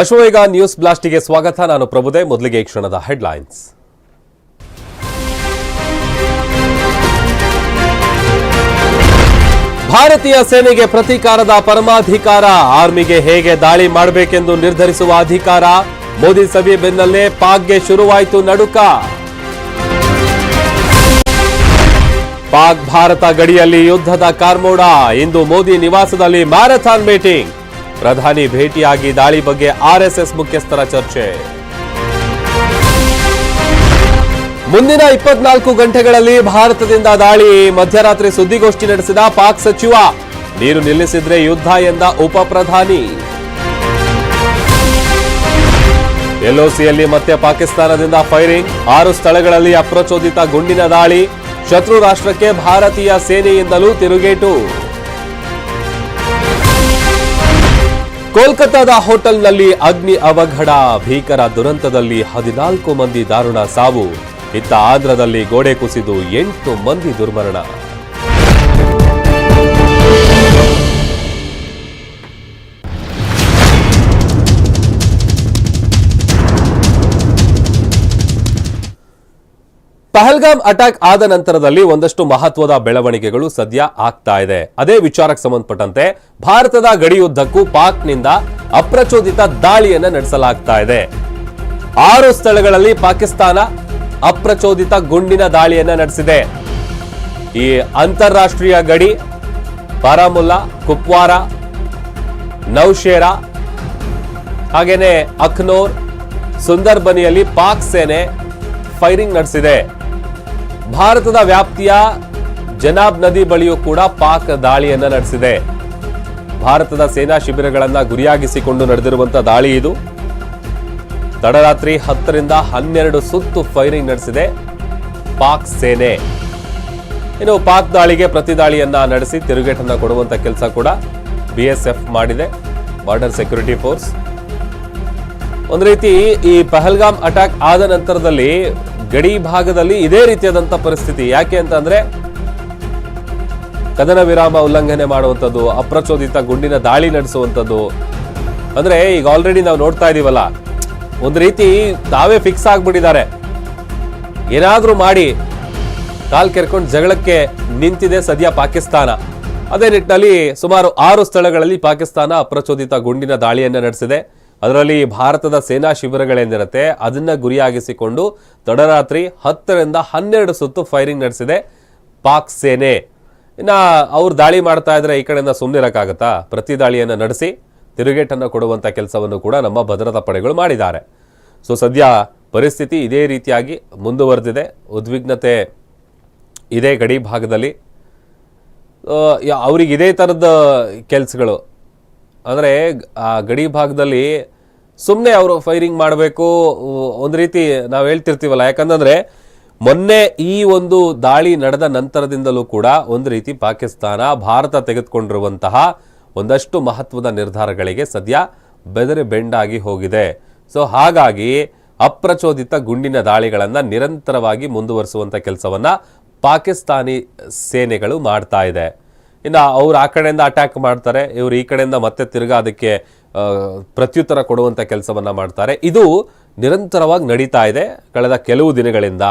Ashwavega news ಬ್ಲಾಸ್ಟಿಗೆ ಸ್ವಾಗತ. ನಾನು ಪ್ರಭುದೇ, ಮೊದಲಿಗೆ ಕ್ಷಣದ ಹೆಡ್ಲೈನ್ಸ್. ಭಾರತೀಯ ಸೇನೆಗೆ ಪ್ರತೀಕಾರದ ಪರಮಾಧಿಕಾರ, ಆರ್ಮಿಗೆ ಹೇಗೆ ದಾಳಿ ಮಾಡಬೇಕೆಂದು ನಿರ್ಧರಿಸುವ ಅಧಿಕಾರ, ಮೋದಿ ಸಭೆ ಬೆನ್ನಲ್ಲೇ ಪಾಕ್ಗೆ ಶುರುವಾಯಿತು ನಡುಕ. ಪಾಕ್ ಭಾರತ ಗಡಿಯಲ್ಲಿ ಯುದ್ಧದ ಕಾರ್ಮೋಡ, ಇಂದು ಮೋದಿ ನಿವಾಸದಲ್ಲಿ ಮ್ಯಾರಥಾನ್ ಮೀಟಿಂಗ್. ಪ್ರಧಾನಿ ಭೇಟಿಯಾಗಿ ದಾಳಿ ಬಗ್ಗೆ ಆರ್ಎಸ್ಎಸ್ ಮುಖ್ಯಸ್ಥರ ಚರ್ಚೆ. ಮುಂದಿನ ಇಪ್ಪತ್ನಾಲ್ಕು ಗಂಟೆಗಳಲ್ಲಿ ಭಾರತದಿಂದ ದಾಳಿ. ಮಧ್ಯರಾತ್ರಿ ಸುದ್ದಿಗೋಷ್ಠಿ ನಡೆಸಿದ ಪಾಕ್ ಸಚಿವ, ನೀರು ನಿಲ್ಲಿಸಿದ್ರೆ ಯುದ್ಧ ಎಂದ ಉಪ ಪ್ರಧಾನಿ. ಎಲ್ಒಸಿಯಲ್ಲಿ ಮತ್ತೆ ಪಾಕಿಸ್ತಾನದಿಂದ ಫೈರಿಂಗ್. ಆರು ಸ್ಥಳಗಳಲ್ಲಿ ಅಪ್ರಚೋದಿತ ಗುಂಡಿನ ದಾಳಿ. ಶತ್ರು ರಾಷ್ಟ್ರಕ್ಕೆ ಭಾರತೀಯ ಸೇನೆಯಿಂದಲೂ ತಿರುಗೇಟು. ಕೋಲ್ಕತ್ತಾದ ಹೋಟೆಲ್ನಲ್ಲಿ ಅಗ್ನಿ ಅವಘಡ, ಭೀಕರ ದುರಂತದಲ್ಲಿ ಹದಿನಾಲ್ಕು ಮಂದಿ ದಾರುಣ ಸಾವು. ಇತ್ತ ಆಂಧ್ರದಲ್ಲಿ ಗೋಡೆ ಕುಸಿದು ಎಂಟು ಮಂದಿ ದುರ್ಮರಣ. ಪಹಲ್ಗಾಮ್ ಅಟ್ಯಾಕ್ ಆದ ನಂತರದಲ್ಲಿ ಒಂದಷ್ಟು ಮಹತ್ವದ ಬೆಳವಣಿಗೆಗಳು ಸದ್ಯ ಆಗ್ತಾ ಇದೆ. ಅದೇ ವಿಚಾರಕ್ಕೆ ಸಂಬಂಧಪಟ್ಟಂತೆ ಭಾರತದ ಗಡಿಯುದ್ದಕ್ಕೂ ಪಾಕ್ನಿಂದ ಅಪ್ರಚೋದಿತ ದಾಳಿಯನ್ನು ನಡೆಸಲಾಗ್ತಾ ಇದೆ. ಆರು ಸ್ಥಳಗಳಲ್ಲಿ ಪಾಕಿಸ್ತಾನ ಅಪ್ರಚೋದಿತ ಗುಂಡಿನ ದಾಳಿಯನ್ನು ನಡೆಸಿದೆ. ಈ ಅಂತಾರಾಷ್ಟ್ರೀಯ ಗಡಿ ಬಾರಾಮುಲ್ಲಾ, ಕುಪ್ವಾರ, ನೌಶೇರಾ ಹಾಗೆಯೇ ಅಖ್ನೋರ್, ಸುಂದರ್ಬನಿಯಲ್ಲಿ ಪಾಕ್ ಸೇನೆ ಫೈರಿಂಗ್ ನಡೆಸಿದೆ. ಭಾರತದ ವ್ಯಾಪ್ತಿಯ ಜನಾಬ್ ನದಿ ಬಳಿಯೂ ಕೂಡ ಪಾಕ್ ದಾಳಿಯನ್ನ ನಡೆಸಿದೆ. ಭಾರತದ ಸೇನಾ ಶಿಬಿರಗಳನ್ನ ಗುರಿಯಾಗಿಸಿಕೊಂಡು ನಡೆದಿರುವಂತಹ ದಾಳಿ ಇದು. ತಡರಾತ್ರಿ ಹತ್ತರಿಂದ ಹನ್ನೆರಡು ಸುತ್ತು ಫೈರಿಂಗ್ ನಡೆಸಿದೆ ಪಾಕ್ ಸೇನೆ. ಇನ್ನು ಪಾಕ್ ದಾಳಿಗೆ ಪ್ರತಿ ದಾಳಿಯನ್ನ ನಡೆಸಿ ತಿರುಗೇಟನ್ನ ಕೊಡುವಂತ ಕೆಲಸ ಕೂಡ ಬಿಎಸ್ಎಫ್ ಮಾಡಿದೆ ಬಾರ್ಡರ್ ಸೆಕ್ಯೂರಿಟಿ ಫೋರ್ಸ್ ಒಂದು ರೀತಿ ಈ ಪಹಲ್ಗಾಮ್ ಅಟ್ಯಾಕ್ ಆದ ನಂತರದಲ್ಲಿ ಗಡಿ ಭಾಗದಲ್ಲಿ ಇದೇ ರೀತಿಯಾದಂಥ ಪರಿಸ್ಥಿತಿ. ಯಾಕೆ ಅಂತಂದ್ರೆ ಕದನ ವಿರಾಮ ಉಲ್ಲಂಘನೆ ಮಾಡುವಂಥದ್ದು, ಅಪ್ರಚೋದಿತ ಗುಂಡಿನ ದಾಳಿ ನಡೆಸುವಂಥದ್ದು. ಅಂದ್ರೆ ಈಗ ಆಲ್ರೆಡಿ ನಾವು ನೋಡ್ತಾ ಇದೀವಲ್ಲ, ಒಂದು ರೀತಿ ತಾವೇ ಫಿಕ್ಸ್ ಆಗ್ಬಿಟ್ಟಿದ್ದಾರೆ. ಏನಾದರೂ ಮಾಡಿ ಕಾಲ್ ಕೆರ್ಕೊಂಡು ಜಗಳಕ್ಕೆ ನಿಂತಿದೆ ಸದ್ಯ ಪಾಕಿಸ್ತಾನ. ಅದೇ ನಿಟ್ಟಿನಲ್ಲಿ ಸುಮಾರು ಆರು ಸ್ಥಳಗಳಲ್ಲಿ ಪಾಕಿಸ್ತಾನ ಅಪ್ರಚೋದಿತ ಗುಂಡಿನ ದಾಳಿಯನ್ನ ನಡೆಸಿದೆ. ಅದರಲ್ಲಿ ಭಾರತದ ಸೇನಾ ಶಿಬಿರಗಳೇನಿರುತ್ತೆ ಅದನ್ನ ಗುರಿಯಾಗಿಸಿಕೊಂಡು ತಡರಾತ್ರಿ ಹತ್ತರಿಂದ ಹನ್ನೆರಡು ಸುತ್ತು ಫೈರಿಂಗ್ ನಡೆಸಿದೆ ಪಾಕ್ ಸೇನೆ. ಇನ್ನ ಅವ್ರು ದಾಳಿ ಮಾಡ್ತಾ ಇದ್ರೆ ಈ ಕಡೆಯಿಂದ ಸುಮ್ಮನಿರಕ್ಕಾಗತ್ತಾ ಪ್ರತಿ ದಾಳಿಯನ್ನು ನಡೆಸಿ ತಿರುಗೇಟನ್ನು ಕೊಡುವಂತ ಕೆಲಸವನ್ನು ಕೂಡ ನಮ್ಮ ಭದ್ರತಾ ಪಡೆಗಳು ಮಾಡಿದ್ದಾರೆ. ಸೊ ಸದ್ಯ ಪರಿಸ್ಥಿತಿ ಇದೇ ರೀತಿಯಾಗಿ ಮುಂದುವರೆದಿದೆ. ಉದ್ವಿಗ್ನತೆ ಇದೇ ಗಡಿ ಭಾಗದಲ್ಲಿ. ಅವ್ರಿಗೆ ಇದೇ ಥರದ ಕೆಲಸಗಳು ಅಂದರೆ, ಆ, ಗಡಿ ಭಾಗದಲ್ಲಿ ಸುಮ್ಮನೆ ಅವರು ಫೈರಿಂಗ್ ಮಾಡಬೇಕು, ಒಂದು ರೀತಿ ನಾವು ಹೇಳ್ತಿರ್ತೀವಲ್ಲ. ಯಾಕಂತಂದರೆ ಮೊನ್ನೆ ಈ ಒಂದು ದಾಳಿ ನಡೆದ ನಂತರದಿಂದಲೂ ಕೂಡ ಒಂದು ರೀತಿ ಪಾಕಿಸ್ತಾನ, ಭಾರತ ತೆಗೆದುಕೊಂಡಿರುವಂತಹ ಒಂದಷ್ಟು ಮಹತ್ವದ ನಿರ್ಧಾರಗಳಿಗೆ ಸದ್ಯ ಬೆದರಿ ಬೆಂಡಾಗಿ ಹೋಗಿದೆ. ಸೊ, ಹಾಗಾಗಿ ಅಪ್ರಚೋದಿತ ಗುಂಡಿನ ದಾಳಿಗಳನ್ನು ನಿರಂತರವಾಗಿ ಮುಂದುವರಿಸುವಂಥ ಕೆಲಸವನ್ನು ಪಾಕಿಸ್ತಾನಿ ಸೇನೆಗಳು ಮಾಡ್ತಾ ಇದೆ. ಇನ್ನು ಅವ್ರು ಆ ಕಡೆಯಿಂದ ಅಟ್ಯಾಕ್ ಮಾಡ್ತಾರೆ, ಇವ್ರು ಈ ಕಡೆಯಿಂದ ಮತ್ತೆ ತಿರ್ಗಾ ಅದಕ್ಕೆ ಪ್ರತ್ಯುತ್ತರ ಕೊಡುವಂಥ ಕೆಲಸವನ್ನು ಮಾಡ್ತಾರೆ. ಇದು ನಿರಂತರವಾಗಿ ನಡೀತಾ ಇದೆ ಕಳೆದ ಕೆಲವು ದಿನಗಳಿಂದ.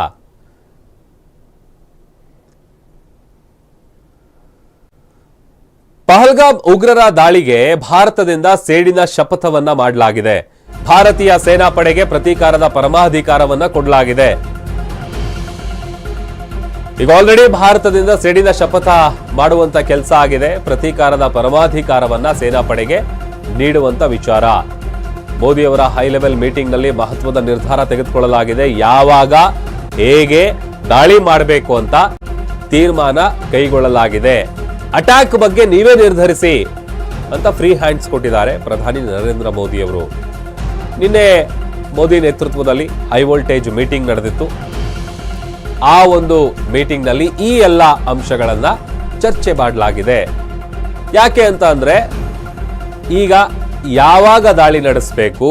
ಪಹಲ್ಗಾಮ್ ಉಗ್ರರ ದಾಳಿಗೆ ಭಾರತದಿಂದ ಸೇಡಿನ ಶಪಥವನ್ನ ಮಾಡಲಾಗಿದೆ. ಭಾರತೀಯ ಸೇನಾಪಡೆಗೆ ಪ್ರತೀಕಾರದ ಪರಮಾಧಿಕಾರವನ್ನ ಕೊಡಲಾಗಿದೆ. ಈಗ ಆಲ್ರೆಡಿ ಭಾರತದಿಂದ ಸೇಡಿನ ಶಪಥ ಮಾಡುವಂತ ಕೆಲಸ ಆಗಿದೆ. ಪ್ರತೀಕಾರದ ಪರಮಾಧಿಕಾರವನ್ನ ಸೇನಾಪಡೆಗೆ ನೀಡುವಂತ ವಿಚಾರ. ಮೋದಿಯವರ ಹೈ ಲೆವೆಲ್ ಮೀಟಿಂಗ್ನಲ್ಲಿ ಮಹತ್ವದ ನಿರ್ಧಾರ ತೆಗೆದುಕೊಳ್ಳಲಾಗಿದೆ. ಯಾವಾಗ, ಹೇಗೆ, ದಾಳಿ ಮಾಡಬೇಕು ಅಂತ ತೀರ್ಮಾನ ಕೈಗೊಳ್ಳಲಾಗಿದೆ. ಅಟ್ಯಾಕ್ ಬಗ್ಗೆ ನೀವೇ ನಿರ್ಧರಿಸಿ ಅಂತ ಫ್ರೀ ಹ್ಯಾಂಡ್ಸ್ ಕೊಟ್ಟಿದ್ದಾರೆ ಪ್ರಧಾನಿ ನರೇಂದ್ರ ಮೋದಿ ಅವರು ನಿನ್ನೆ ಮೋದಿ ನೇತೃತ್ವದಲ್ಲಿ ಹೈ ವೋಲ್ಟೇಜ್ ಮೀಟಿಂಗ್ ನಡೆದಿತ್ತು. ಆ ಒಂದು ಮೀಟಿಂಗ್ನಲ್ಲಿ ಈ ಎಲ್ಲ ಅಂಶಗಳನ್ನು ಚರ್ಚೆ ಮಾಡಲಾಗಿದೆ. ಯಾಕೆ ಅಂತ ಅಂದರೆ, ಈಗ ಯಾವಾಗ ದಾಳಿ ನಡೆಸಬೇಕು,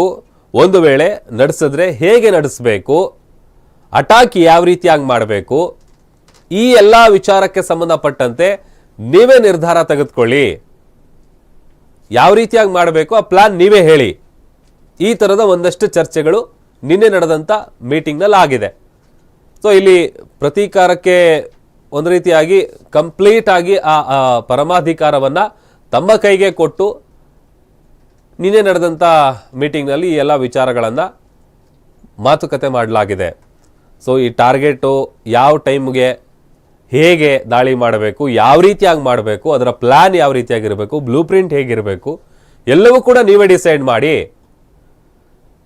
ಒಂದು ವೇಳೆ ನಡೆಸಿದ್ರೆ ಹೇಗೆ ನಡೆಸಬೇಕು ಅಟಾಕ್ ಯಾವ ರೀತಿಯಾಗಿ ಮಾಡಬೇಕು, ಈ ಎಲ್ಲ ವಿಚಾರಕ್ಕೆ ಸಂಬಂಧಪಟ್ಟಂತೆ ನೀವೇ ನಿರ್ಧಾರ ತೆಗೆದುಕೊಳ್ಳಿ. ಯಾವ ರೀತಿಯಾಗಿ ಮಾಡಬೇಕು, ಆ ಪ್ಲಾನ್ ನೀವೇ ಹೇಳಿ. ಈ ಥರದ ಒಂದಷ್ಟು ಚರ್ಚೆಗಳು ನಿನ್ನೆ ನಡೆದಂಥ ಮೀಟಿಂಗ್ನಲ್ಲಿ ಆಗಿದೆ ಸೊ ಇಲ್ಲಿ ಪ್ರತೀಕಾರಕ್ಕೆ ಒಂದು ರೀತಿಯಾಗಿ ಕಂಪ್ಲೀಟ್ ಆಗಿ ಆ ಪರಮಾಧಿಕಾರವನ್ನು ತಮ್ಮ ಕೈಗೆ ಕೊಟ್ಟು ನಿನ್ನೆ ನಡೆದಂಥ ಮೀಟಿಂಗ್ನಲ್ಲಿ ಈ ಎಲ್ಲ ವಿಚಾರಗಳನ್ನು ಮಾತುಕತೆ ಮಾಡಲಾಗಿದೆ. ಸೊ ಈ ಟಾರ್ಗೆಟು ಯಾವ ಟೈಮ್ಗೆ ಹೇಗೆ ದಾಳಿ ಮಾಡಬೇಕು, ಯಾವ ರೀತಿಯಾಗಿ ಮಾಡಬೇಕು, ಅದರ ಪ್ಲ್ಯಾನ್ ಯಾವ ರೀತಿಯಾಗಿರಬೇಕು ಬ್ಲೂ ಪ್ರಿಂಟ್ ಹೇಗಿರಬೇಕು, ಎಲ್ಲವೂ ಕೂಡ ನೀವೇ ಡಿಸೈಡ್ ಮಾಡಿ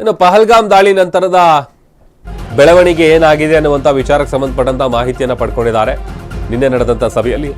ಇನ್ನು ಪಹಲ್ಗಾಮ್ ದಾಳಿ ನಂತರದ ಬೆಳವಣಿಗೆ ಏನಾಗಿದೆ ಅನ್ನುವಂಥ ವಿಚಾರಕ್ಕೆ ಸಂಬಂಧಪಟ್ಟಂತ ಮಾಹಿತಿಯನ್ನು ಪಡ್ಕೊಂಡಿದ್ದಾರೆ. ನಿನ್ನೆ ನಡೆದಂಥ ಸಭೆಯಲ್ಲಿ.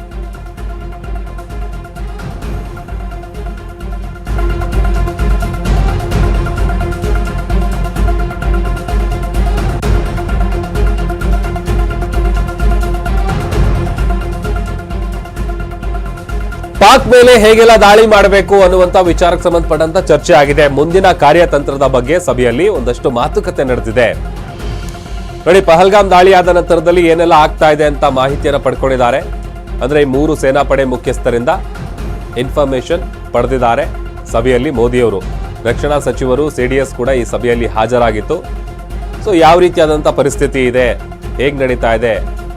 ಪಾಕ್ ಮೇಲೆ ಹೇಗೆಲ್ಲ ದಾಳಿ ಮಾಡಬೇಕು ಅನ್ನುವಂಥ ವಿಚಾರಕ್ಕೆ ಸಂಬಂಧಪಟ್ಟಂತ ಚರ್ಚೆ ಆಗಿದೆ. ಮುಂದಿನ ಕಾರ್ಯತಂತ್ರದ ಬಗ್ಗೆ ಸಭೆಯಲ್ಲಿ ಒಂದಷ್ಟು ಮಾತುಕತೆ ನಡೆದಿದೆ. ನೋಡಿ, ಪಹಲ್ಗಾಮ್ ದಾಳಿ ಆದ ನಂತರದಲ್ಲಿ ಏನೆಲ್ಲ ಆಗ್ತಾ ಇದೆ ಅಂತ ಮಾಹಿತಿಯನ್ನು ಪಡ್ಕೊಂಡಿದ್ದಾರೆ. ಅಂದ್ರೆ ಈ ಮೂರು ಸೇನಾಪಡೆ ಮುಖ್ಯಸ್ಥರಿಂದ ಇನ್ಫಾರ್ಮೇಶನ್ ಪಡೆದಿದ್ದಾರೆ ಸಭೆಯಲ್ಲಿ ಮೋದಿಯವರು. ರಕ್ಷಣಾ ಸಚಿವರು, ಸಿ ಡಿ ಎಸ್ ಕೂಡ ಈ ಸಭೆಯಲ್ಲಿ ಹಾಜರಾಗಿತ್ತು. ಸೊ ಯಾವ ರೀತಿಯಾದಂಥ ಪರಿಸ್ಥಿತಿ ಇದೆ? ಹೇಗೆ ನಡೀತಾ ಇದೆ?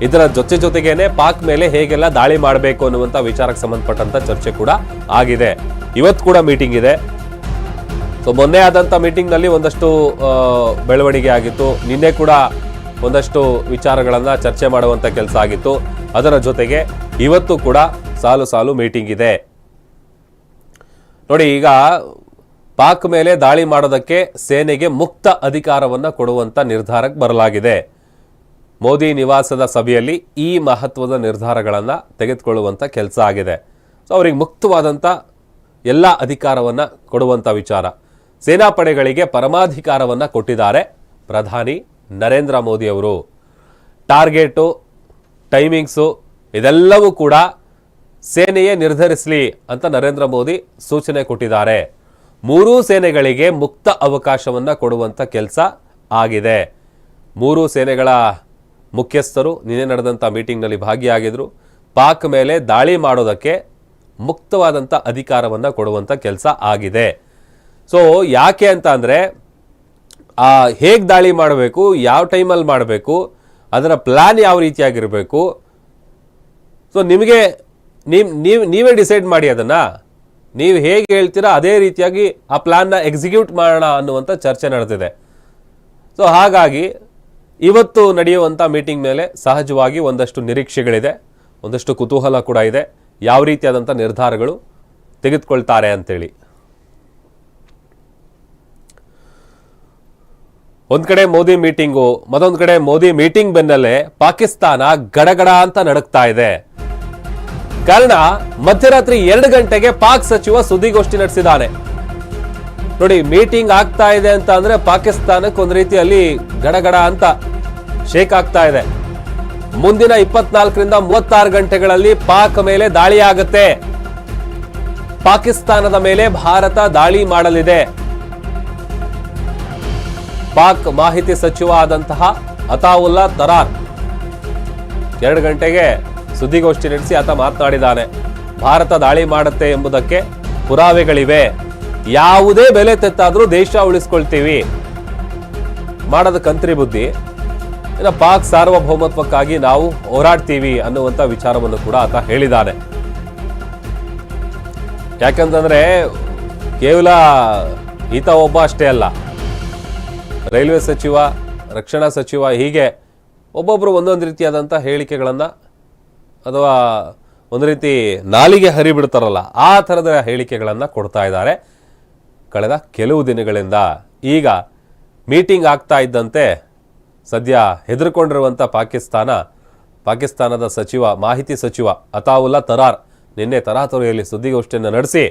ಇದರ ಜೊತೆ ಜೊತೆಗೇನೆ ಪಾಕ್ ಮೇಲೆ ಹೇಗೆಲ್ಲ ದಾಳಿ ಮಾಡಬೇಕು ಅನ್ನುವಂಥ ವಿಚಾರಕ್ಕೆ ಸಂಬಂಧಪಟ್ಟಂತ ಚರ್ಚೆ ಕೂಡ ಆಗಿದೆ. ಇವತ್ತು ಕೂಡ ಮೀಟಿಂಗ್ ಇದೆ. ಸೊ ಮೊನ್ನೆ ಆದಂಥ ಮೀಟಿಂಗ್ನಲ್ಲಿ ಒಂದಷ್ಟು ಬೆಳವಣಿಗೆ ಆಗಿತ್ತು. ನಿನ್ನೆ ಕೂಡ ಒಂದಷ್ಟು ವಿಚಾರಗಳನ್ನು ಚರ್ಚೆ ಮಾಡುವಂಥ ಕೆಲಸ ಆಗಿತ್ತು. ಅದರ ಜೊತೆಗೆ ಇವತ್ತು ಕೂಡ ಸಾಲು ಸಾಲು ಮೀಟಿಂಗ್ ಇದೆ. ನೋಡಿ, ಈಗ ಪಾಕ್ ಮೇಲೆ ದಾಳಿ ಮಾಡೋದಕ್ಕೆ ಸೇನೆಗೆ ಮುಕ್ತ ಅಧಿಕಾರವನ್ನು ಕೊಡುವಂಥ ನಿರ್ಧಾರಕ್ಕೆ ಬರಲಾಗಿದೆ. ಮೋದಿ ನಿವಾಸದ ಸಭೆಯಲ್ಲಿ ಈ ಮಹತ್ವದ ನಿರ್ಧಾರಗಳನ್ನು ತೆಗೆದುಕೊಳ್ಳುವಂಥ ಕೆಲಸ ಆಗಿದೆ. ಸೊ ಅವರಿಗೆ ಮುಕ್ತವಾದಂಥ ಎಲ್ಲ ಅಧಿಕಾರವನ್ನು ಕೊಡುವಂಥ ವಿಚಾರ. ಸೇನಾಪಡೆಗಳಿಗೆ ಪರಮಾಧಿಕಾರವನ್ನು ಕೊಟ್ಟಿದ್ದಾರೆ ಪ್ರಧಾನಿ ನರೇಂದ್ರ ಮೋದಿ ಅವರು ಟಾರ್ಗೆಟು, ಟೈಮಿಂಗ್ಸು, ಇದೆಲ್ಲವೂ ಕೂಡ ಸೇನೆಯೇ ನಿರ್ಧರಿಸಲಿ ಅಂತ ನರೇಂದ್ರ ಮೋದಿ ಸೂಚನೆ ಕೊಟ್ಟಿದ್ದಾರೆ. ಮೂರೂ ಸೇನೆಗಳಿಗೆ ಮುಕ್ತ ಅವಕಾಶವನ್ನು ಕೊಡುವಂಥ ಕೆಲಸ ಆಗಿದೆ. ಮೂರೂ ಸೇನೆಗಳ ಮುಖ್ಯಸ್ಥರು ನಿನ್ನೆ ನಡೆದಂಥ ಮೀಟಿಂಗ್ನಲ್ಲಿ ಭಾಗಿಯಾಗಿದ್ದರು ಪಾಕ್ ಮೇಲೆ ದಾಳಿ ಮಾಡೋದಕ್ಕೆ ಮುಕ್ತವಾದಂಥ ಅಧಿಕಾರವನ್ನು ಕೊಡುವಂಥ ಕೆಲಸ ಆಗಿದೆ. ಸೊ, ಯಾಕೆ ಅಂತ ಅಂದರೆ ಹೇಗೆ ದಾಳಿ ಮಾಡಬೇಕು, ಯಾವ ಟೈಮಲ್ಲಿ ಮಾಡಬೇಕು, ಅದರ ಪ್ಲ್ಯಾನ್ ಯಾವ ರೀತಿಯಾಗಿರಬೇಕು. ಸೊ ನಿಮಗೆ ನೀವು ನೀವು, ನೀವೇ ಡಿಸೈಡ್ ಮಾಡಿ ಅದನ್ನು. ನೀವು ಹೇಗೆ ಹೇಳ್ತೀರಾ ಅದೇ ರೀತಿಯಾಗಿ ಆ ಪ್ಲ್ಯಾನ್ನ ಎಕ್ಸಿಕ್ಯೂಟ್ ಮಾಡೋಣ ಅನ್ನುವಂಥ ಚರ್ಚೆ ನಡೆದಿದೆ. ಸೊ ಹಾಗಾಗಿ ಇವತ್ತು ನಡೆಯುವಂಥ ಮೀಟಿಂಗ್ ಮೇಲೆ ಸಹಜವಾಗಿ ಒಂದಷ್ಟು ನಿರೀಕ್ಷೆಗಳಿದೆ, ಒಂದಷ್ಟು ಕುತೂಹಲ ಕೂಡ ಇದೆ. ಯಾವ ರೀತಿಯಾದಂಥ ನಿರ್ಧಾರಗಳು ತೆಗೆದುಕೊಳ್ತಾರೆ ಅಂತೇಳಿ. ಒಂದ್ ಕಡೆ ಮೋದಿ ಮೀಟಿಂಗು, ಮತ್ತೊಂದ್ ಕಡೆ ಮೋದಿ ಮೀಟಿಂಗ್ ಬೆನ್ನಲ್ಲೇ ಪಾಕಿಸ್ತಾನ ಗಡಗಡ ಅಂತ ನಡಕ್ತಾ ಇದೆ. ಕಾರಣ, ಮಧ್ಯರಾತ್ರಿ ಎರಡು ಗಂಟೆಗೆ ಪಾಕ್ ಸಚಿವ ಸುದ್ದಿಗೋಷ್ಠಿ ನಡೆಸಿದ್ದಾನೆ ನೋಡಿ, ಮೀಟಿಂಗ್ ಆಗ್ತಾ ಇದೆ ಅಂತ ಅಂದ್ರೆ ಪಾಕಿಸ್ತಾನಕ್ಕೆ ಒಂದು ರೀತಿಯಲ್ಲಿ ಗಡಗಡ ಅಂತ ಶೇಕ್ ಆಗ್ತಾ ಇದೆ. ಮುಂದಿನ ಇಪ್ಪತ್ನಾಲ್ಕರಿಂದ ಮೂವತ್ತಾರು ಗಂಟೆಗಳಲ್ಲಿ ಪಾಕ್ ಮೇಲೆ ದಾಳಿ ಆಗುತ್ತೆ. ಪಾಕಿಸ್ತಾನದ ಮೇಲೆ ಭಾರತ ದಾಳಿ ಮಾಡಲಿದೆ. ಪಾಕ್ ಮಾಹಿತಿ ಸಚಿವ ಆದಂತಹ ಅತಾವುಲ್ಲಾ ತರಾರ್ ಎರಡು ಗಂಟೆಗೆ ಸುದ್ದಿಗೋಷ್ಠಿ ನಡೆಸಿ ಆತ ಮಾತನಾಡಿದ್ದಾನೆ. ಭಾರತ ದಾಳಿ ಮಾಡುತ್ತೆ ಎಂಬುದಕ್ಕೆ ಪುರಾವೆಗಳಿವೆ. ಯಾವುದೇ ಬೆಲೆ ತೆತ್ತಾದರೂ ದೇಶ ಉಳಿಸ್ಕೊಳ್ತೀವಿ. ಮಾಡದ ಕಂತ್ರಿ ಬುದ್ಧಿ. ಇನ್ನು ಪಾಕ್ ಸಾರ್ವಭೌಮತ್ವಕ್ಕಾಗಿ ನಾವು ಹೋರಾಡ್ತೀವಿ ಅನ್ನುವಂಥ ವಿಚಾರವನ್ನು ಕೂಡ ಆತ ಹೇಳಿದ್ದಾನೆ. ಯಾಕಂತಂದರೆ ಕೇವಲ ಈತ ಒಬ್ಬ ಅಷ್ಟೇ ಅಲ್ಲ. ರೈಲ್ವೆ ಸಚಿವ, ರಕ್ಷಣಾ ಸಚಿವ ಹೀಗೆ ಒಬ್ಬೊಬ್ಬರು ಒಂದೊಂದು ರೀತಿಯಾದಂಥ ಹೇಳಿಕೆಗಳನ್ನು ಅಥವಾ ಒಂದು ರೀತಿ ನಾಲಿಗೆ ಹರಿಬಿಡ್ತಾರಲ್ಲ, ಆ ಥರದ ಹೇಳಿಕೆಗಳನ್ನು ಕೊಡ್ತಾ ಇದ್ದಾರೆ. ಕಳೆದ ಕೆಲವು ದಿನಗಳಿಂದ ಈಗ ಮೀಟಿಂಗ್ ಆಗ್ತಾ ಇದ್ದಂತೆ ಸದ್ಯ ಹೆದರ್ಕೊಂಡಿರುವಂಥ ಪಾಕಿಸ್ತಾನ, ಪಾಕಿಸ್ತಾನದ ಸಚಿವ, ಮಾಹಿತಿ ಸಚಿವ ಅತಾವುಲ್ಲಾ ತರಾರ್ ನಿನ್ನೆ ತರಾತುರಿಯಲ್ಲಿ ಸುದ್ದಿಗೋಷ್ಠಿಯನ್ನು ನಡೆಸಿ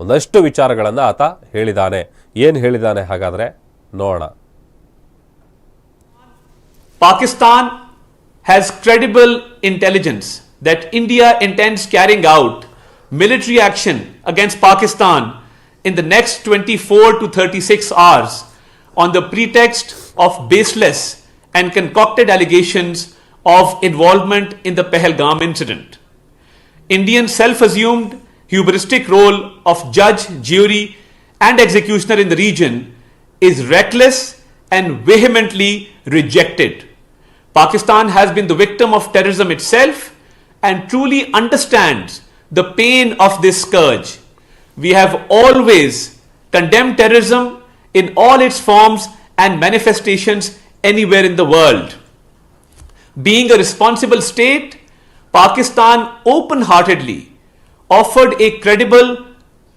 ಒಂದಷ್ಟು ವಿಚಾರಗಳನ್ನು ಆತ ಹೇಳಿದ್ದಾನೆ ಏನು ಹೇಳಿದ್ದಾನೆ ಹಾಗಾದರೆ ನೋಡೋಣ. Pakistan has credible intelligence that India intends carrying out military action against Pakistan in the next 24 to 36 hours on the pretext of baseless and concocted allegations of involvement in the Pahalgam incident. Indian self assumed hubristic role of judge, jury, and executioner in the region is reckless and vehemently rejected. Pakistan has been the victim of terrorism itself and truly understands the pain of this scourge. We have always condemned terrorism in all its forms and manifestations anywhere in the world. Being a responsible state, Pakistan open heartedly offered a credible,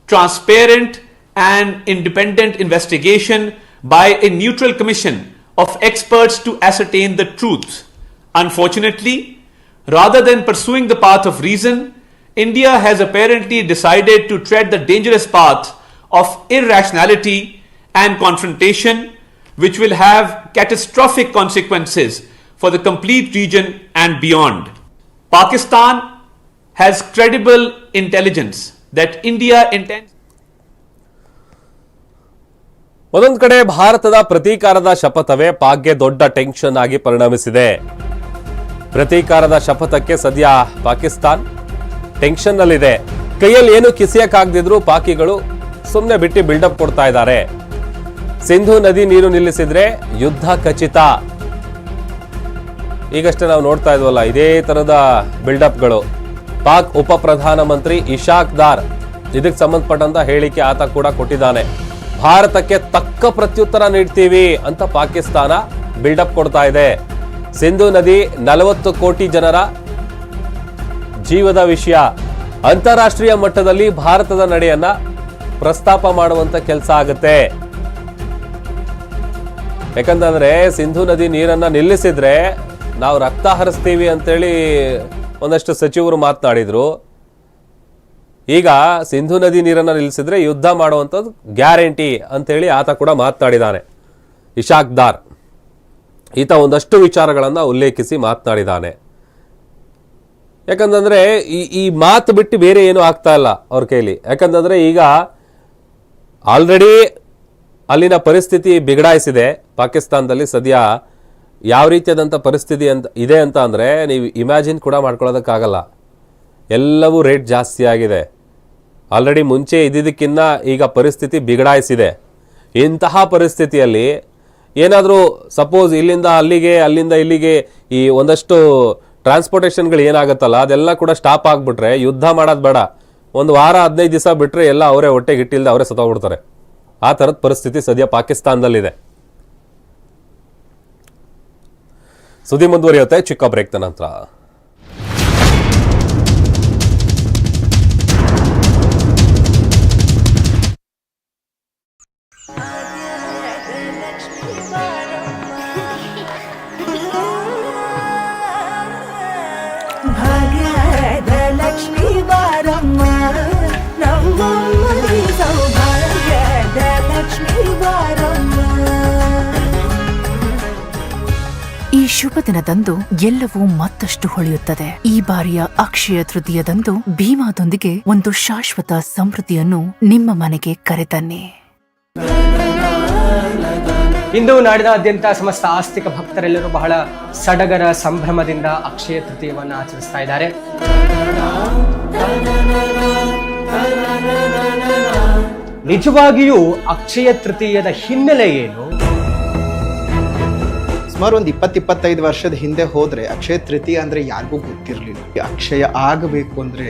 transparent, and independent investigation by a neutral commission of experts to ascertain the truth. Unfortunately, rather than pursuing the path of reason, India has apparently decided to tread the dangerous path of irrationality and confrontation, which will have catastrophic consequences for the complete region and beyond. Pakistan has credible intelligence that India intends. ಒಂದೊಂದು ಕಡೆ ಭಾರತದ ಪ್ರತೀಕಾರದ ಶಪಥವೇ ಪಾಕ್ಗೆ ದೊಡ್ಡ tension ಆಗಿ ಪರಿಣಮಿಸಿದೆ. ಪ್ರತೀಕಾರದ ಶಪಥಕ್ಕೆ ಸದ್ಯ Pakistan tension ಅಲ್ಲಿದೆ ಕೈಯಲ್ಲಿ ಏನು ಕಿಸಿಯಕ್ಕಾಗದಿದ್ರು ಪಾಕಿಗಳು ಸುಮ್ಮನೆ ಬಿಟ್ಟು ಬಿಲ್ಡಪ್ ಕೊಡ್ತಾ ಇದ್ದಾರೆ. ಸಿಂಧು ನದಿ ನೀರು ನಿಲ್ಲಿಸಿದ್ರೆ ಯುದ್ಧ ಖಚಿತ. ಈಗಷ್ಟೇ ನಾವು ನೋಡ್ತಾ ಇದ್ವಲ್ಲ, ಇದೇ ತರದ ಬಿಲ್ಡಪ್ಗಳು ಪಾಕ್ ಉಪ ಪ್ರಧಾನಮಂತ್ರಿ ಇಶಾಕ್ ದಾರ್ ಇದಕ್ಕೆ ಸಂಬಂಧಪಟ್ಟಂತ ಹೇಳಿಕೆ ಆತ ಕೂಡ ಕೊಟ್ಟಿದ್ದಾನೆ. ಭಾರತಕ್ಕೆ ತಕ್ಕ ಪ್ರತ್ಯುತ್ತರ ನೀಡ್ತೀವಿ ಅಂತ ಪಾಕಿಸ್ತಾನ ಬಿಲ್ಡಪ್ ಕೊಡ್ತಾ ಇದೆ. ಸಿಂಧು ನದಿ ನಲವತ್ತು ಕೋಟಿ ಜನರ ಜೀವದ ವಿಷಯ. ಅಂತಾರಾಷ್ಟ್ರೀಯ ಮಟ್ಟದಲ್ಲಿ ಭಾರತದ ನಡೆಯನ್ನ ಪ್ರಸ್ತಾಪ ಮಾಡುವಂತ ಕೆಲಸ ಆಗುತ್ತೆ. ಯಾಕಂತಂದ್ರೆ ಸಿಂಧು ನದಿ ನೀರನ್ನ ನಿಲ್ಲಿಸಿದ್ರೆ ನಾವು ರಕ್ತ ಹರಿಸ್ತೀವಿ ಅಂತೇಳಿ ಒಂದಷ್ಟು ಸಚಿವರು ಮಾತನಾಡಿದ್ರು. ಈಗ ಸಿಂಧು ನದಿ ನೀರನ್ನು ನಿಲ್ಲಿಸಿದ್ರೆ ಯುದ್ಧ ಮಾಡುವಂಥದ್ದು ಗ್ಯಾರಂಟಿ ಅಂತೇಳಿ ಆತ ಕೂಡ ಮಾತನಾಡಿದ್ದಾನೆ ಇಶಾಕ್ ದಾರ್. ಈತ ಒಂದಷ್ಟು ವಿಚಾರಗಳನ್ನು ಉಲ್ಲೇಖಿಸಿ ಮಾತನಾಡಿದ್ದಾನೆ ಯಾಕಂತಂದರೆ ಈ ಈ ಮಾತು ಬಿಟ್ಟು ಬೇರೆ ಏನೂ ಆಗ್ತಾ ಇಲ್ಲ ಅವ್ರ ಕೈಲಿ. ಯಾಕಂತಂದರೆ ಈಗ ಆಲ್ರೆಡಿ ಅಲ್ಲಿನ ಪರಿಸ್ಥಿತಿ ಬಿಗಡಾಯಿಸಿದೆ. ಪಾಕಿಸ್ತಾನದಲ್ಲಿ ಸದ್ಯ ಯಾವ ರೀತಿಯಾದಂಥ ಪರಿಸ್ಥಿತಿ ಅಂತ ಇದೆ ಅಂತ ಅಂದರೆ ನೀವು ಇಮ್ಯಾಜಿನ್ ಕೂಡ ಮಾಡ್ಕೊಳ್ಳೋದಕ್ಕಾಗಲ್ಲ. ಎಲ್ಲವೂ ರೇಟ್ ಜಾಸ್ತಿ ಆಗಿದೆ. ಆಲ್ರೆಡಿ ಮುಂಚೆ ಇದ್ದಿದ್ದಕ್ಕಿಂತ ಈಗ ಪರಿಸ್ಥಿತಿ ಬಿಗಡಾಯಿಸಿದೆ. ಇಂತಹ ಪರಿಸ್ಥಿತಿಯಲ್ಲಿ ಏನಾದರೂ ಸಪೋಸ್ ಇಲ್ಲಿಂದ ಅಲ್ಲಿಗೆ, ಅಲ್ಲಿಂದ ಇಲ್ಲಿಗೆ ಈ ಒಂದಷ್ಟು ಟ್ರಾನ್ಸ್ಪೋರ್ಟೇಷನ್ಗಳು ಏನಾಗುತ್ತಲ್ಲ, ಅದೆಲ್ಲ ಕೂಡ ಸ್ಟಾಪ್ ಆಗಿಬಿಟ್ರೆ, ಯುದ್ಧ ಮಾಡೋದು ಬೇಡ. ಒಂದು ವಾರ, ಹದಿನೈದು ದಿವಸ ಬಿಟ್ಟರೆ ಎಲ್ಲ ಅವರೇ ಹೊಟ್ಟೆಗೆ ಇಟ್ಟಿಲ್ಲದೆ ಅವರೇ ಸತ್ತೋಗ್ಬಿಡ್ತಾರೆ. ಆ ಥರದ ಪರಿಸ್ಥಿತಿ ಸದ್ಯ ಪಾಕಿಸ್ತಾನದಲ್ಲಿದೆ. ಸುದ್ದಿ ಮುಂದುವರಿಯುತ್ತೆ, ಚಿಕ್ಕ ಬ್ರೇಕ್ ನಂತರ ಈ ಶುಭ ದಿನದಂದು ಎಲ್ಲವೂ ಮತ್ತಷ್ಟು ಹೊಳೆಯುತ್ತದೆ. ಈ ಬಾರಿಯ ಅಕ್ಷಯ ತೃತೀಯದಂದು ಭೀಮಾದೊಂದಿಗೆ ಒಂದು ಶಾಶ್ವತ ಸಮೃದ್ಧಿಯನ್ನು ನಿಮ್ಮ ಮನೆಗೆ ಕರೆತನ್ನಿ. ಇಂದು ನಾಡಿನಾದ್ಯಂತ ಸಮಸ್ತ ಆಸ್ತಿಕ ಭಕ್ತರೆಲ್ಲರೂ ಬಹಳ ಸಡಗರ ಸಂಭ್ರಮದಿಂದ ಅಕ್ಷಯ ತೃತೀಯವನ್ನು ಆಚರಿಸ್ತಾ ಇದ್ದಾರೆ. ನಿಜವಾಗಿಯೂ ಅಕ್ಷಯ ತೃತೀಯದ ಹಿನ್ನೆಲೆ ಏನು? ಸುಮಾರು ಒಂದು ಇಪ್ಪತ್ತು ಇಪ್ಪತ್ತೈದು ವರ್ಷದ ಹಿಂದೆ ಹೋದರೆ ಅಕ್ಷಯ ತೃತೀಯ ಅಂದರೆ ಯಾರಿಗೂ ಗೊತ್ತಿರಲಿಲ್ಲ. ಅಕ್ಷಯ ಆಗಬೇಕು ಅಂದರೆ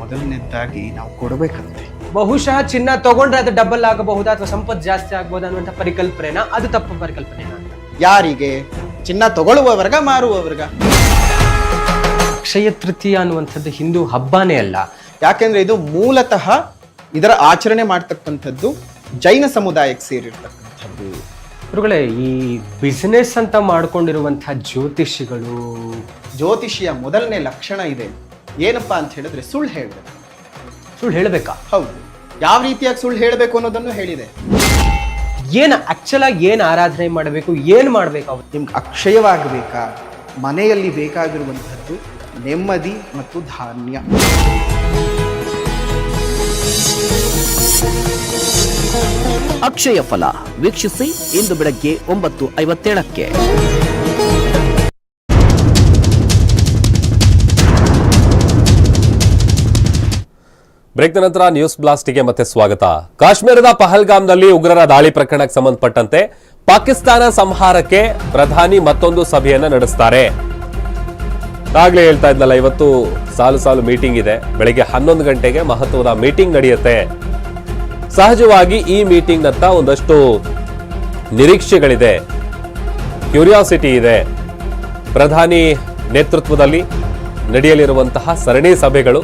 ಮೊದಲನೇದಾಗಿ ನಾವು ಕೊಡಬೇಕಂತೆ. ಬಹುಶಃ ಚಿನ್ನ ತಗೊಂಡ್ರೆ ಅದು ಡಬಲ್ ಆಗಬಹುದಾ ಅಥವಾ ಸಂಪತ್ತು ಜಾಸ್ತಿ ಆಗ್ಬೋದು ಅನ್ನುವಂಥ ಪರಿಕಲ್ಪನೆನಾ? ಅದು ತಪ್ಪು ಪರಿಕಲ್ಪನೆ ಅಂತ. ಯಾರಿಗೆ? ಚಿನ್ನ ತಗೊಳ್ಳುವವರ್ಗ ಮಾರುವವರ್ಗ? ಅಕ್ಷಯ ತೃತೀಯ ಅನ್ನುವಂಥದ್ದು ಹಿಂದೂ ಹಬ್ಬನೇ ಅಲ್ಲ. ಯಾಕೆಂದ್ರೆ ಇದು ಮೂಲತಃ ಇದರ ಆಚರಣೆ ಮಾಡ್ತಕ್ಕಂಥದ್ದು ಜೈನ ಸಮುದಾಯಕ್ಕೆ ಸೇರಿರ್ತಕ್ಕಂಥದ್ದು. ಗುರುಗಳೇ ಈ ಬಿಸ್ನೆಸ್ ಅಂತ ಮಾಡ್ಕೊಂಡಿರುವಂತಹ ಜ್ಯೋತಿಷಿಗಳು ಜ್ಯೋತಿಷಿಯ ಮೊದಲನೇ ಲಕ್ಷಣ ಇದೆ. ಏನಪ್ಪಾ ಅಂತ ಹೇಳಿದ್ರೆ ಸುಳ್ಳು ಹೇಳಬೇಕು. ಸುಳ್ಳು ಹೇಳಬೇಕಾ? ಹೌದು. ಯಾವ ರೀತಿಯಾಗಿ ಸುಳ್ಳು ಹೇಳಬೇಕು ಅನ್ನೋದನ್ನು ಹೇಳಿದೆ. ಏನು ಆಕ್ಚುಲ್ ಆಗಿ ಏನು ಆರಾಧನೆ ಮಾಡಬೇಕು ಏನು ಮಾಡಬೇಕು ಅವ್ರು ನಿಮ್ಗೆ ಅಕ್ಷಯವಾಗಬೇಕಾ? ಮನೆಯಲ್ಲಿ ಬೇಕಾಗಿರುವಂಥದ್ದು ನೆಮ್ಮದಿ ಮತ್ತು ಧಾನ್ಯ. ಅಕ್ಷಯ ಫಲ. ವೀಕ್ಷಿಸಿ ಇಂದು ಬೆಳಗ್ಗೆ ಒಂಬತ್ತು ಐವತ್ತೇಳಕ್ಕೆ. ಬ್ರೇಕ್ ನಂತರ ನ್ಯೂಸ್ ಬ್ಲಾಸ್ಟ್ಗೆ ಮತ್ತೆ ಸ್ವಾಗತ. ಕಾಶ್ಮೀರದ ಪಹಲ್ಗಾಮ್ನಲ್ಲಿ ಉಗ್ರರ ದಾಳಿ ಪ್ರಕರಣಕ್ಕೆ ಸಂಬಂಧಪಟ್ಟಂತೆ ಪಾಕಿಸ್ತಾನ ಸಂಹಾರಕ್ಕೆ ಪ್ರಧಾನಿ ಮತ್ತೊಂದು ಸಭೆಯನ್ನು ನಡೆಸ್ತಾರೆ. ಆಗ್ಲೇ ಹೇಳ್ತಾ ಇದ್ನಲ್ಲ, ಇವತ್ತು ಸಾಲು ಸಾಲು ಮೀಟಿಂಗ್ ಇದೆ. ಬೆಳಿಗ್ಗೆ ಹನ್ನೊಂದು ಗಂಟೆಗೆ ಮಹತ್ವದ ಮೀಟಿಂಗ್ ನಡೆಯುತ್ತೆ. ಸಹಜವಾಗಿ ಈ ಮೀಟಿಂಗ್ ನತ್ತ ಒಂದಷ್ಟು ನಿರೀಕ್ಷೆಗಳಿದೆ. ಕ್ಯೂರಿಯಾಸಿಟಿ ಇದೆ. ಪ್ರಧಾನಿ ನೇತೃತ್ವದಲ್ಲಿ ನಡೆಯಲಿರುವಂತಹ ಸರಣಿ ಸಭೆಗಳು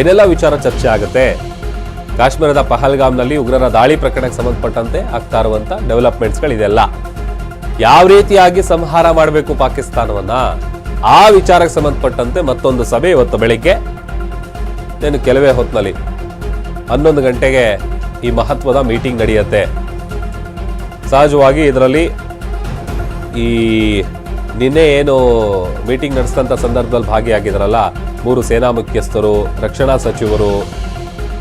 ಏನೆಲ್ಲ ವಿಚಾರ ಚರ್ಚೆ ಆಗುತ್ತೆ? ಕಾಶ್ಮೀರದ ಪಹಲ್ಗಾಮ್ನಲ್ಲಿ ಉಗ್ರರ ದಾಳಿ ಪ್ರಕರಣಕ್ಕೆ ಸಂಬಂಧಪಟ್ಟಂತೆ ಆಗ್ತಾ ಇರುವಂತ ಡೆವಲಪ್ಮೆಂಟ್ಸ್ಗಳಿದೆಲ್ಲ. ಯಾವ ರೀತಿಯಾಗಿ ಸಂಹಾರ ಮಾಡಬೇಕು ಪಾಕಿಸ್ತಾನವನ್ನ? ಆ ವಿಚಾರಕ್ಕೆ ಸಂಬಂಧಪಟ್ಟಂತೆ ಮತ್ತೊಂದು ಸಭೆ ಇವತ್ತು ಬೆಳಿಗ್ಗೆ. ಏನು ಕೆಲವೇ ಹೊತ್ತಿನಲ್ಲಿ ಹನ್ನೊಂದು ಗಂಟೆಗೆ ಈ ಮಹತ್ವದ ಮೀಟಿಂಗ್ ನಡೆಯುತ್ತೆ. ಸಹಜವಾಗಿ ಇದರಲ್ಲಿ ಈ ನಿನ್ನೆ ಏನು ಮೀಟಿಂಗ್ ನಡೆಸಿದಂಥ ಸಂದರ್ಭದಲ್ಲಿ ಭಾಗಿಯಾಗಿದ್ರಲ್ಲ, ಮೂರು ಸೇನಾ ಮುಖ್ಯಸ್ಥರು, ರಕ್ಷಣಾ ಸಚಿವರು,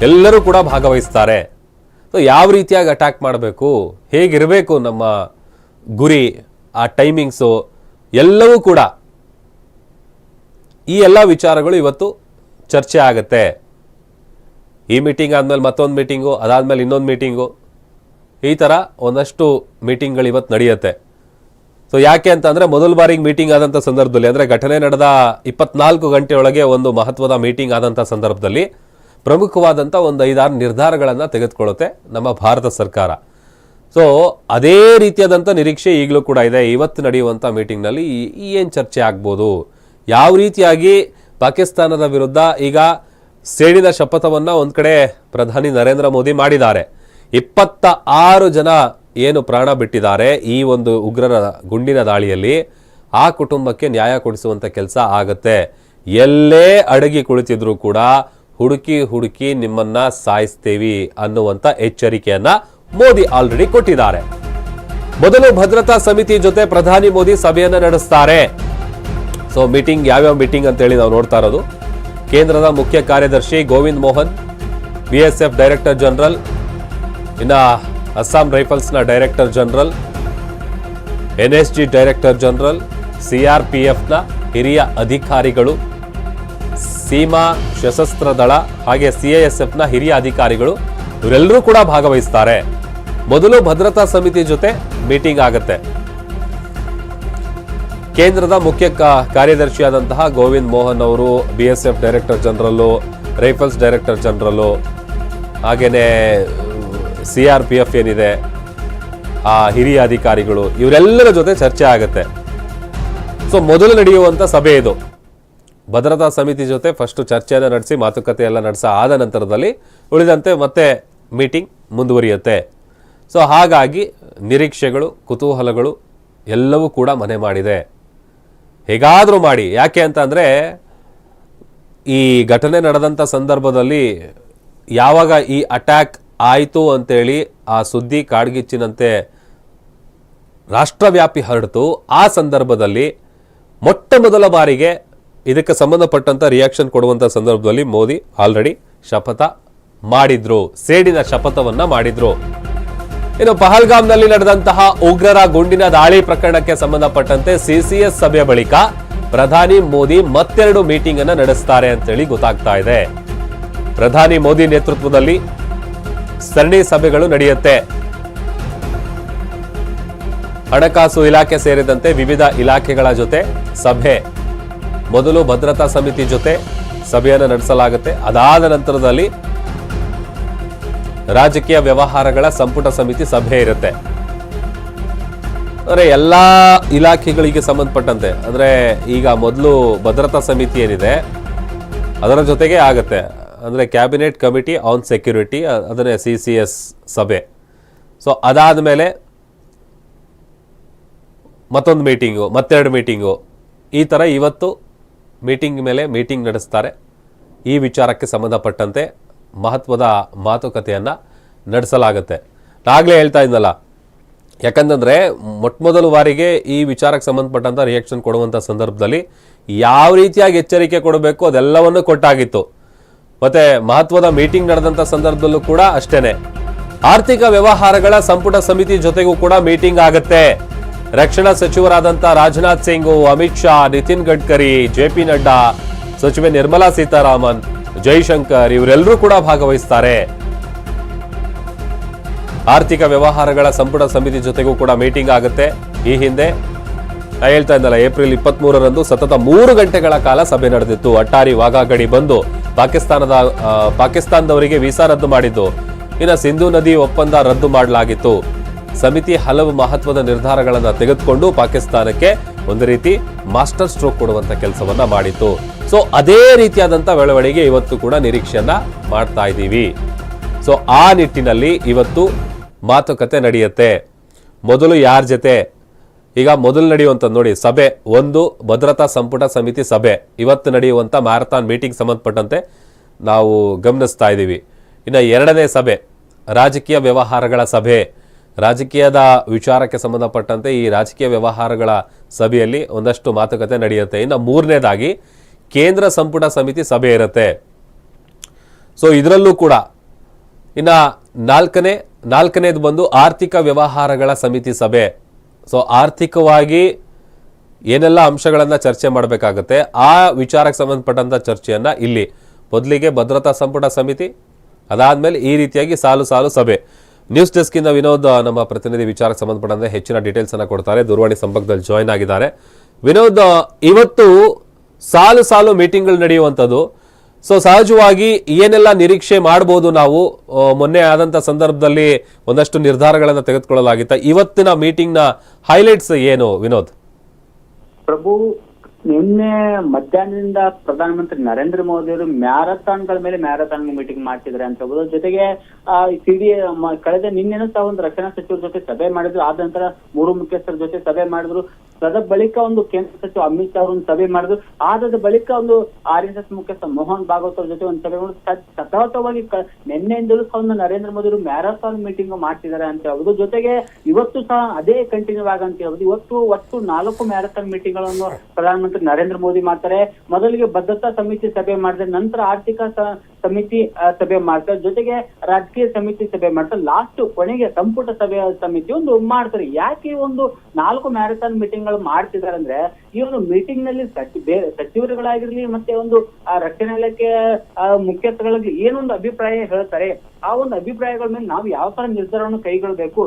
ಎಲ್ಲರೂ ಕೂಡ ಭಾಗವಹಿಸ್ತಾರೆ. ಸೊ ಯಾವ ರೀತಿಯಾಗಿ ಅಟ್ಯಾಕ್ ಮಾಡಬೇಕು, ಹೇಗಿರಬೇಕು ನಮ್ಮ ಗುರಿ, ಆ ಟೈಮಿಂಗ್ಸು ಎಲ್ಲವೂ ಕೂಡ ಈ ಎಲ್ಲ ವಿಚಾರಗಳು ಇವತ್ತು ಚರ್ಚೆ ಆಗುತ್ತೆ. ಈ ಮೀಟಿಂಗ್ ಆದಮೇಲೆ ಮತ್ತೊಂದು ಮೀಟಿಂಗು ಅದಾದಮೇಲೆ ಇನ್ನೊಂದು ಮೀಟಿಂಗು ಈ ಥರ ಒಂದಷ್ಟು ಮೀಟಿಂಗ್ಗಳು ಇವತ್ತು ನಡೆಯುತ್ತೆ. ಸೊ ಯಾಕೆ ಅಂತಂದರೆ ಮೊದಲ ಬಾರಿಗೆ ಮೀಟಿಂಗ್ ಆದಂಥ ಸಂದರ್ಭದಲ್ಲಿ, ಅಂದರೆ ಘಟನೆ ನಡೆದ ಇಪ್ಪತ್ನಾಲ್ಕು ಗಂಟೆಯೊಳಗೆ ಒಂದು ಮಹತ್ವದ ಮೀಟಿಂಗ್ ಆದಂಥ ಸಂದರ್ಭದಲ್ಲಿ ಪ್ರಮುಖವಾದಂಥ ಒಂದು ಐದಾರು ನಿರ್ಧಾರಗಳನ್ನು ತೆಗೆದುಕೊಳ್ಳುತ್ತೆ ನಮ್ಮ ಭಾರತ ಸರ್ಕಾರ. ಸೊ ಅದೇ ರೀತಿಯಾದಂಥ ನಿರೀಕ್ಷೆ ಈಗಲೂ ಕೂಡ ಇದೆ. ಇವತ್ತು ನಡೆಯುವಂಥ ಮೀಟಿಂಗ್ನಲ್ಲಿ ಏನು ಚರ್ಚೆ ಆಗ್ಬೋದು? ಯಾವ ರೀತಿಯಾಗಿ ಪಾಕಿಸ್ತಾನದ ವಿರುದ್ಧ ಈಗ ಸೇಡಿನ ಶಪಥವನ್ನು ಒಂದು ಕಡೆ ಪ್ರಧಾನಿ ನರೇಂದ್ರ ಮೋದಿ ಮಾಡಿದ್ದಾರೆ. ಇಪ್ಪತ್ತ ಆರು ಜನ ಏನು ಪ್ರಾಣ ಬಿಟ್ಟಿದ್ದಾರೆ ಈ ಒಂದು ಉಗ್ರರ ಗುಂಡಿನ ದಾಳಿಯಲ್ಲಿ. ಆ ಕುಟುಂಬಕ್ಕೆ ನ್ಯಾಯ ಕೊಡಿಸುವಂಥ ಕೆಲಸ ಆಗತ್ತೆ. ಎಲ್ಲೇ ಅಡಗಿ ಕುಳಿತಿದ್ರು ಕೂಡ ಹುಡುಕಿ ಹುಡುಕಿ ನಿಮ್ಮನ್ನ ಸಾಯಿಸ್ತೀವಿ ಅನ್ನುವಂತ ಎಚ್ಚರಿಕೆಯನ್ನ ಮೋದಿ ಆಲ್ರೆಡಿ ಕೊಟ್ಟಿದ್ದಾರೆ. ಮೊದಲು ಭದ್ರತಾ ಸಮಿತಿ ಜೊತೆ ಪ್ರಧಾನಿ ಮೋದಿ ಸಭೆಯನ್ನ ನಡೆಸ್ತಾರೆ. ಸೊ ಮೀಟಿಂಗ್ ಯಾವ್ಯಾವ ಮೀಟಿಂಗ್ ಅಂತೇಳಿ ನಾವು ನೋಡ್ತಾ ಇರೋದು. ಕೇಂದ್ರದ ಮುಖ್ಯ ಕಾರ್ಯದರ್ಶಿ Govind Mohan, BSF S F director general, ಇನ್ನ Assam ರೈಫಲ್ಸ್ನ director general N S G director general C R P ಎಫ್ನ ಹಿರಿಯ ಅಧಿಕಾರಿಗಳು, ಸೀಮಾ ಸಶಸ್ತ್ರ ದಳ ಹಾಗೆ ಸಿಐಎಸ್ಎಫ್ನ ಹಿರಿಯ ಅಧಿಕಾರಿಗಳು ಇವರೆಲ್ಲರೂ ಕೂಡ ಭಾಗವಹಿಸ್ತಾರೆ. ಮೊದಲು ಭದ್ರತಾ ಸಮಿತಿ ಜೊತೆ ಮೀಟಿಂಗ್ ಆಗುತ್ತೆ. ಕೇಂದ್ರದ ಮುಖ್ಯ ಕಾರ್ಯದರ್ಶಿಯಾದಂತಹ ಗೋವಿಂದ್ ಮೋಹನ್ ಅವರು B S F director general rifles director general ಹಾಗೆಯೇ ಸಿ ಆರ್ ಪಿ ಎಫ್ ಏನಿದೆ, ಆ ಹಿರಿಯ ಅಧಿಕಾರಿಗಳು, ಇವರೆಲ್ಲರ ಜೊತೆ ಚರ್ಚೆ ಆಗುತ್ತೆ. ಸೊ ಮೊದಲು ನಡೆಯುವಂಥ ಸಭೆ ಇದು. ಭದ್ರತಾ ಸಮಿತಿ ಜೊತೆ ಫಸ್ಟ್ ಚರ್ಚೆಯನ್ನು ನಡೆಸಿ, ಮಾತುಕತೆ ಎಲ್ಲ ನಡೆಸ ಆದ ನಂತರದಲ್ಲಿ ಉಳಿದಂತೆ ಮತ್ತೆ ಮೀಟಿಂಗ್ ಮುಂದುವರಿಯುತ್ತೆ. ಸೊ ಹಾಗಾಗಿ ನಿರೀಕ್ಷೆಗಳು, ಕುತೂಹಲಗಳು ಎಲ್ಲವೂ ಕೂಡ ಮನೆ ಮಾಡಿದೆ. ಹೇಗಾದರೂ ಮಾಡಿ. ಯಾಕೆ ಅಂತಂದರೆ, ಈ ಘಟನೆ ನಡೆದಂಥ ಸಂದರ್ಭದಲ್ಲಿ ಯಾವಾಗ ಈ ಅಟ್ಯಾಕ್ ಆಯಿತು ಅಂತೇಳಿ ಆ ಸುದ್ದಿ ಕಾಡ್ಗಿಚ್ಚಿನಂತೆ ರಾಷ್ಟ್ರವ್ಯಾಪಿ ಹರಡಿತು. ಆ ಸಂದರ್ಭದಲ್ಲಿ ಮೊಟ್ಟ ಮೊದಲ ಬಾರಿಗೆ ಇದಕ್ಕೆ ಸಂಬಂಧಪಟ್ಟಂಥ ರಿಯಾಕ್ಷನ್ ಕೊಡುವಂಥ ಸಂದರ್ಭದಲ್ಲಿ ಮೋದಿ ಆಲ್ರೆಡಿ ಶಪಥ ಮಾಡಿದ್ರು. ಸೇಡಿನ ಶಪಥವನ್ನು ಮಾಡಿದ್ರು. ಇನ್ನು ಪಹಲ್ಗಾಮ್ನಲ್ಲಿ ನಡೆದಂತಹ ಉಗ್ರರ ಗುಂಡಿನ ದಾಳಿ ಪ್ರಕರಣಕ್ಕೆ ಸಂಬಂಧಪಟ್ಟಂತೆ ಸಿಸಿಎಸ್ ಸಭೆಯ ಬಳಿಕ ಪ್ರಧಾನಿ ಮೋದಿ ಮತ್ತೆರಡು ಮೀಟಿಂಗ್ ಅನ್ನು ನಡೆಸ್ತಾರೆ ಅಂತೇಳಿ ಗೊತ್ತಾಗ್ತಾ ಇದೆ. ಪ್ರಧಾನಿ ಮೋದಿ ನೇತೃತ್ವದಲ್ಲಿ ಸರಣಿ ಸಭೆಗಳು ನಡೆಯುತ್ತೆ. ಹಣಕಾಸು ಇಲಾಖೆ ಸೇರಿದಂತೆ ವಿವಿಧ ಇಲಾಖೆಗಳ ಜೊತೆ ಸಭೆ. ಮೊದಲು ಭದ್ರತಾ ಸಮಿತಿ ಜೊತೆ ಸಭೆಯನ್ನು ನಡೆಸಲಾಗುತ್ತೆ. ಅದಾದ ನಂತರದಲ್ಲಿ ರಾಜಕೀಯ ವ್ಯವಹಾರಗಳ ಸಂಪುಟ ಸಮಿತಿ ಸಭೆ ಇರುತ್ತೆ. ಅಂದರೆ ಎಲ್ಲ ಇಲಾಖೆಗಳಿಗೆ ಸಂಬಂಧಪಟ್ಟಂತೆ, ಅಂದರೆ ಈಗ ಮೊದಲು ಭದ್ರತಾ ಸಮಿತಿ ಏನಿದೆ, ಅದರ ಜೊತೆಗೆ ಆಗುತ್ತೆ. ಅಂದರೆ ಕ್ಯಾಬಿನೆಟ್ ಕಮಿಟಿ ಆನ್ ಸೆಕ್ಯೂರಿಟಿ, ಅದನ್ನೇ ಸಿ ಸಿ ಎಸ್ ಸಭೆ. ಸೊ ಅದಾದ ಮೇಲೆ ಮತ್ತೊಂದು ಮೀಟಿಂಗು, ಮತ್ತೆರಡು ಮೀಟಿಂಗು. ಈ ಥರ ಇವತ್ತು ಮೀಟಿಂಗ್ ಮೇಲೆ ಮೀಟಿಂಗ್ ನಡೆಸ್ತಾರೆ. ಈ ವಿಚಾರಕ್ಕೆ ಸಂಬಂಧಪಟ್ಟಂತೆ ಮಹತ್ವದ ಮಾತುಕತೆಯನ್ನು ನಡೆಸಲಾಗುತ್ತೆ. ಆಗಲೇ ಹೇಳ್ತಾ ಇದ್ನಲ್ಲ ಮೊಟ್ಟ ಮೊಟ್ಟಮೊದಲ ಬಾರಿಗೆ ಈ ವಿಚಾರಕ್ಕೆ ಸಂಬಂಧಪಟ್ಟಂಥ ರಿಯಾಕ್ಷನ್ ಕೊಡುವಂಥ ಸಂದರ್ಭದಲ್ಲಿ ಯಾವ ರೀತಿಯಾಗಿ ಎಚ್ಚರಿಕೆ ಕೊಡಬೇಕು ಅದೆಲ್ಲವನ್ನು ಕೊಟ್ಟಾಗಿತ್ತು. ಮತ್ತೆ ಮಹತ್ವದ ಮೀಟಿಂಗ್ ನಡೆದಂಥ ಸಂದರ್ಭದಲ್ಲೂ ಕೂಡ ಅಷ್ಟೇ ಆರ್ಥಿಕ ವ್ಯವಹಾರಗಳ ಸಂಪುಟ ಸಮಿತಿ ಜೊತೆಗೂ ಕೂಡ ಮೀಟಿಂಗ್ ಆಗುತ್ತೆ. ರಕ್ಷಣಾ ಸಚಿವರಾದಂಥ ರಾಜನಾಥ್ ಸಿಂಗು, ಅಮಿತ್ ಶಾ, ನಿತಿನ್ ಗಡ್ಕರಿ, ಜೆ ಪಿ ನಡ್ಡಾ, ಸಚಿವೆ ನಿರ್ಮಲಾ ಸೀತಾರಾಮನ್ ಜೈಶಂಕರ್ ಇವರೆಲ್ಲರೂ ಕೂಡ ಭಾಗವಹಿಸ್ತಾರೆ. ಆರ್ಥಿಕ ವ್ಯವಹಾರಗಳ ಸಂಪುಟ ಸಮಿತಿ ಜೊತೆಗೂ ಕೂಡ ಮೀಟಿಂಗ್ ಆಗುತ್ತೆ. ಈ ಹಿಂದೆ ಹೇಳ್ತಾ ಇದ್ದಲ್ಲ ಏಪ್ರಿಲ್ ಇಪ್ಪತ್ತ್ ಮೂರರಂದು ಸತತ ಮೂರು ಗಂಟೆಗಳ ಕಾಲ ಸಭೆ ನಡೆದಿತ್ತು. ಅಟ್ಟಾರಿ ವಾಘಾ ಗಡಿ ಬಂದು ಪಾಕಿಸ್ತಾನದ ಪಾಕಿಸ್ತಾನದವರಿಗೆ ವೀಸಾ ರದ್ದು ಮಾಡಿದ್ದು. ಇನ್ನು ಸಿಂಧು ನದಿ ಒಪ್ಪಂದ ರದ್ದು ಮಾಡಲಾಗಿತ್ತು. ಸಮಿತಿ ಹಲವು ಮಹತ್ವದ ನಿರ್ಧಾರಗಳನ್ನು ತೆಗೆದುಕೊಂಡು ಪಾಕಿಸ್ತಾನಕ್ಕೆ ಒಂದು ರೀತಿ ಮಾಸ್ಟರ್ ಸ್ಟ್ರೋಕ್ ಕೊಡುವಂತ ಕೆಲಸವನ್ನ ಮಾಡಿತ್ತು. ಸೊ, ಅದೇ ರೀತಿಯಾದಂತ ಬೆಳವಣಿಗೆ ಇವತ್ತು ಕೂಡ ನಿರೀಕ್ಷೆಯನ್ನ ಮಾಡ್ತಾ ಇದ್ದೀವಿ. ಸೊ, ಆ ನಿಟ್ಟಿನಲ್ಲಿ ಇವತ್ತು ಮಾತುಕತೆ ನಡೆಯುತ್ತೆ. ಮೊದಲು ಯಾರ ಜೊತೆ? ಈಗ ಮೊದಲು ನಡೆಯುವಂಥದ್ದು ನೋಡಿ, ಸಭೆ, ಒಂದು ಭದ್ರತಾ ಸಂಪುಟ ಸಮಿತಿ ಸಭೆ. ಇವತ್ತು ನಡೆಯುವಂಥ ಮ್ಯಾರಥಾನ್ ಮೀಟಿಂಗ್ ಸಂಬಂಧಪಟ್ಟಂತೆ ನಾವು ಗಮನಿಸ್ತಾ ಇದ್ದೀವಿ. ಇನ್ನು ಎರಡನೇ ಸಭೆ, ರಾಜಕೀಯ ವ್ಯವಹಾರಗಳ ಸಭೆ. ರಾಜಕೀಯದ ವಿಚಾರಕ್ಕೆ ಸಂಬಂಧಪಟ್ಟಂತೆ ಈ ರಾಜಕೀಯ ವ್ಯವಹಾರಗಳ ಸಭೆಯಲ್ಲಿ ಒಂದಷ್ಟು ಮಾತುಕತೆ ನಡೆಯುತ್ತೆ. ಇನ್ನು ಮೂರನೇದಾಗಿ, ಕೇಂದ್ರ ಸಂಪುಟ ಸಮಿತಿ ಸಭೆ ಇರುತ್ತೆ. ಸೊ ಇದರಲ್ಲೂ ಕೂಡ, ಇನ್ನ ನಾಲ್ಕನೇ, ನಾಲ್ಕನೇದು ಬಂದು ಆರ್ಥಿಕ ವ್ಯವಹಾರಗಳ ಸಮಿತಿ ಸಭೆ. ಸೊ ಆರ್ಥಿಕವಾಗಿ ಏನೆಲ್ಲ ಅಂಶಗಳನ್ನು ಚರ್ಚೆ ಮಾಡಬೇಕಾಗುತ್ತೆ, ಆ ವಿಚಾರಕ್ಕೆ ಸಂಬಂಧಪಟ್ಟಂಥ ಚರ್ಚೆಯನ್ನು ಇಲ್ಲಿ. ಮೊದಲಿಗೆ ಭದ್ರತಾ ಸಂಪುಟ ಸಮಿತಿ, ಅದಾದಮೇಲೆ ಈ ರೀತಿಯಾಗಿ ಸಾಲು ಸಾಲು ಸಭೆ. ನ್ಯೂಸ್ ಡೆಸ್ಕಿಂದ ವಿನೋದ್, ನಮ್ಮ ಪ್ರತಿನಿಧಿ ವಿಚಾರಕ್ಕೆ ಸಂಬಂಧಪಟ್ಟಂತೆ ಹೆಚ್ಚಿನ ಡೀಟೇಲ್ಸ್ ಅನ್ನ ಕೊಡ್ತಾರೆ. ದೂರವಾಣಿ ಸಂಪರ್ಕದಲ್ಲಿ ಜಾಯ್ನ್ ಆಗಿದ್ದಾರೆ. ವಿನೋದ್, ಇವತ್ತು ಸಾಲು ಸಾಲು ಮೀಟಿಂಗ್ಗಳು ನಡೆಯುವಂಥದ್ದು. ಸೊ ಸಹಜವಾಗಿ ಏನೆಲ್ಲ ನಿರೀಕ್ಷೆ ಮಾಡಬಹುದು ನಾವು? ಮೊನ್ನೆ ಆದಂತ ಸಂದರ್ಭದಲ್ಲಿ ಒಂದಷ್ಟು ನಿರ್ಧಾರಗಳನ್ನು ತೆಗೆದುಕೊಳ್ಳಲಾಗಿತ್ತು. ಇವತ್ತಿನ ಮೀಟಿಂಗ್ನ ಹೈಲೈಟ್ಸ್ ಏನು, ವಿನೋದ್? ಪ್ರಭು ನಿನ್ನೆ ಮಧ್ಯಾಹ್ನದಿಂದ ಪ್ರಧಾನಮಂತ್ರಿ ನರೇಂದ್ರ ಮೋದಿ ಅವರು ಮ್ಯಾರಥಾನ್ಗಳ ಮೇಲೆ ಮ್ಯಾರಥಾನ್ ಮೀಟಿಂಗ್ ಮಾಡ್ತಿದ್ದಾರೆ ಅಂತ ಹೇಳ್ಬೋದು. ಜೊತೆಗೆ ಸಿಡಿ ಕಳೆದ ನಿನ್ನೆನೂ ಸಹ ಒಂದು ರಕ್ಷಣಾ ಸಚಿವರ ಜೊತೆ ಸಭೆ ಮಾಡಿದ್ರು. ಆದ ನಂತರ ಮೂರು ಮುಖ್ಯಸ್ಥರ ಜೊತೆ ಸಭೆ ಮಾಡಿದ್ರು. ತದ ಬಳಿಕ ಒಂದು ಕೇಂದ್ರ ಸಚಿವ ಅಮಿತ್ ಶಾ ಒಂದು ಸಭೆ ಮಾಡಿದ್ರು. ಆದ ಬಳಿಕ ಒಂದು ಆರ್ ಎಸ್ ಎಸ್ ಮುಖ್ಯಸ್ಥ ಮೋಹನ್ ಭಾಗವತ್ ಅವ್ರ ಜೊತೆ ಒಂದು ಸಭೆ ಸತತವಾಗಿ ನಿನ್ನೆಯಿಂದಲೂ ಸಹ ಒಂದು ನರೇಂದ್ರ ಮೋದಿ ಅವರು ಮ್ಯಾರಥಾನ್ ಮೀಟಿಂಗ್ ಮಾಡ್ತಿದ್ದಾರೆ ಅಂತ ಹೇಳ್ಬೋದು. ಜೊತೆಗೆ ಇವತ್ತು ಸಹ ಅದೇ ಕಂಟಿನ್ಯೂ ಆಗಂತ ಹೇಳ್ಬೋದು. ಇವತ್ತು ಒಟ್ಟು ನಾಲ್ಕು ಮ್ಯಾರಥಾನ್ ಮೀಟಿಂಗ್ಗಳನ್ನು ಪ್ರಧಾನಮಂತ್ರಿ ನರೇಂದ್ರ ಮೋದಿ ಮಾಡ್ತಾರೆ. ಮೊದಲಿಗೆ ಭದ್ರತಾ ಸಮಿತಿ ಸಭೆ ಮಾಡಿದ್ರೆ ನಂತರ ಆರ್ಥಿಕ ಸಮಿತಿ ಸಭೆ ಮಾಡ್ತಾರೆ. ಜೊತೆಗೆ ರಾಜಕೀಯ ಸಮಿತಿ ಸಭೆ ಮಾಡ್ತಾರೆ. ಲಾಸ್ಟ್ ಕೊನೆಗೆ ಸಂಪುಟ ಸಭೆ ಸಮಿತಿ ಒಂದು ಮಾಡ್ತಾರೆ. ಯಾಕೆ ಒಂದು ನಾಲ್ಕು ಮ್ಯಾರಥಾನ್ ಮೀಟಿಂಗ್ಗಳು ಮಾಡ್ತಿದ್ದಾರೆ ಅಂದ್ರೆ, ಈ ಒಂದು ಮೀಟಿಂಗ್ನಲ್ಲಿ ಸಚಿವರುಗಳಾಗಿರ್ಲಿ ಮತ್ತೆ ಒಂದು ರಕ್ಷಣಾ ಇಲಾಖೆ ಮುಖ್ಯಸ್ಥಗಳಿಗೆ ಏನೊಂದು ಅಭಿಪ್ರಾಯ ಹೇಳ್ತಾರೆ, ಆ ಒಂದು ಅಭಿಪ್ರಾಯಗಳ ಮೇಲೆ ನಾವು ಯಾವ ತರ ನಿರ್ಧಾರವನ್ನು ಕೈಗೊಳ್ಳಬೇಕು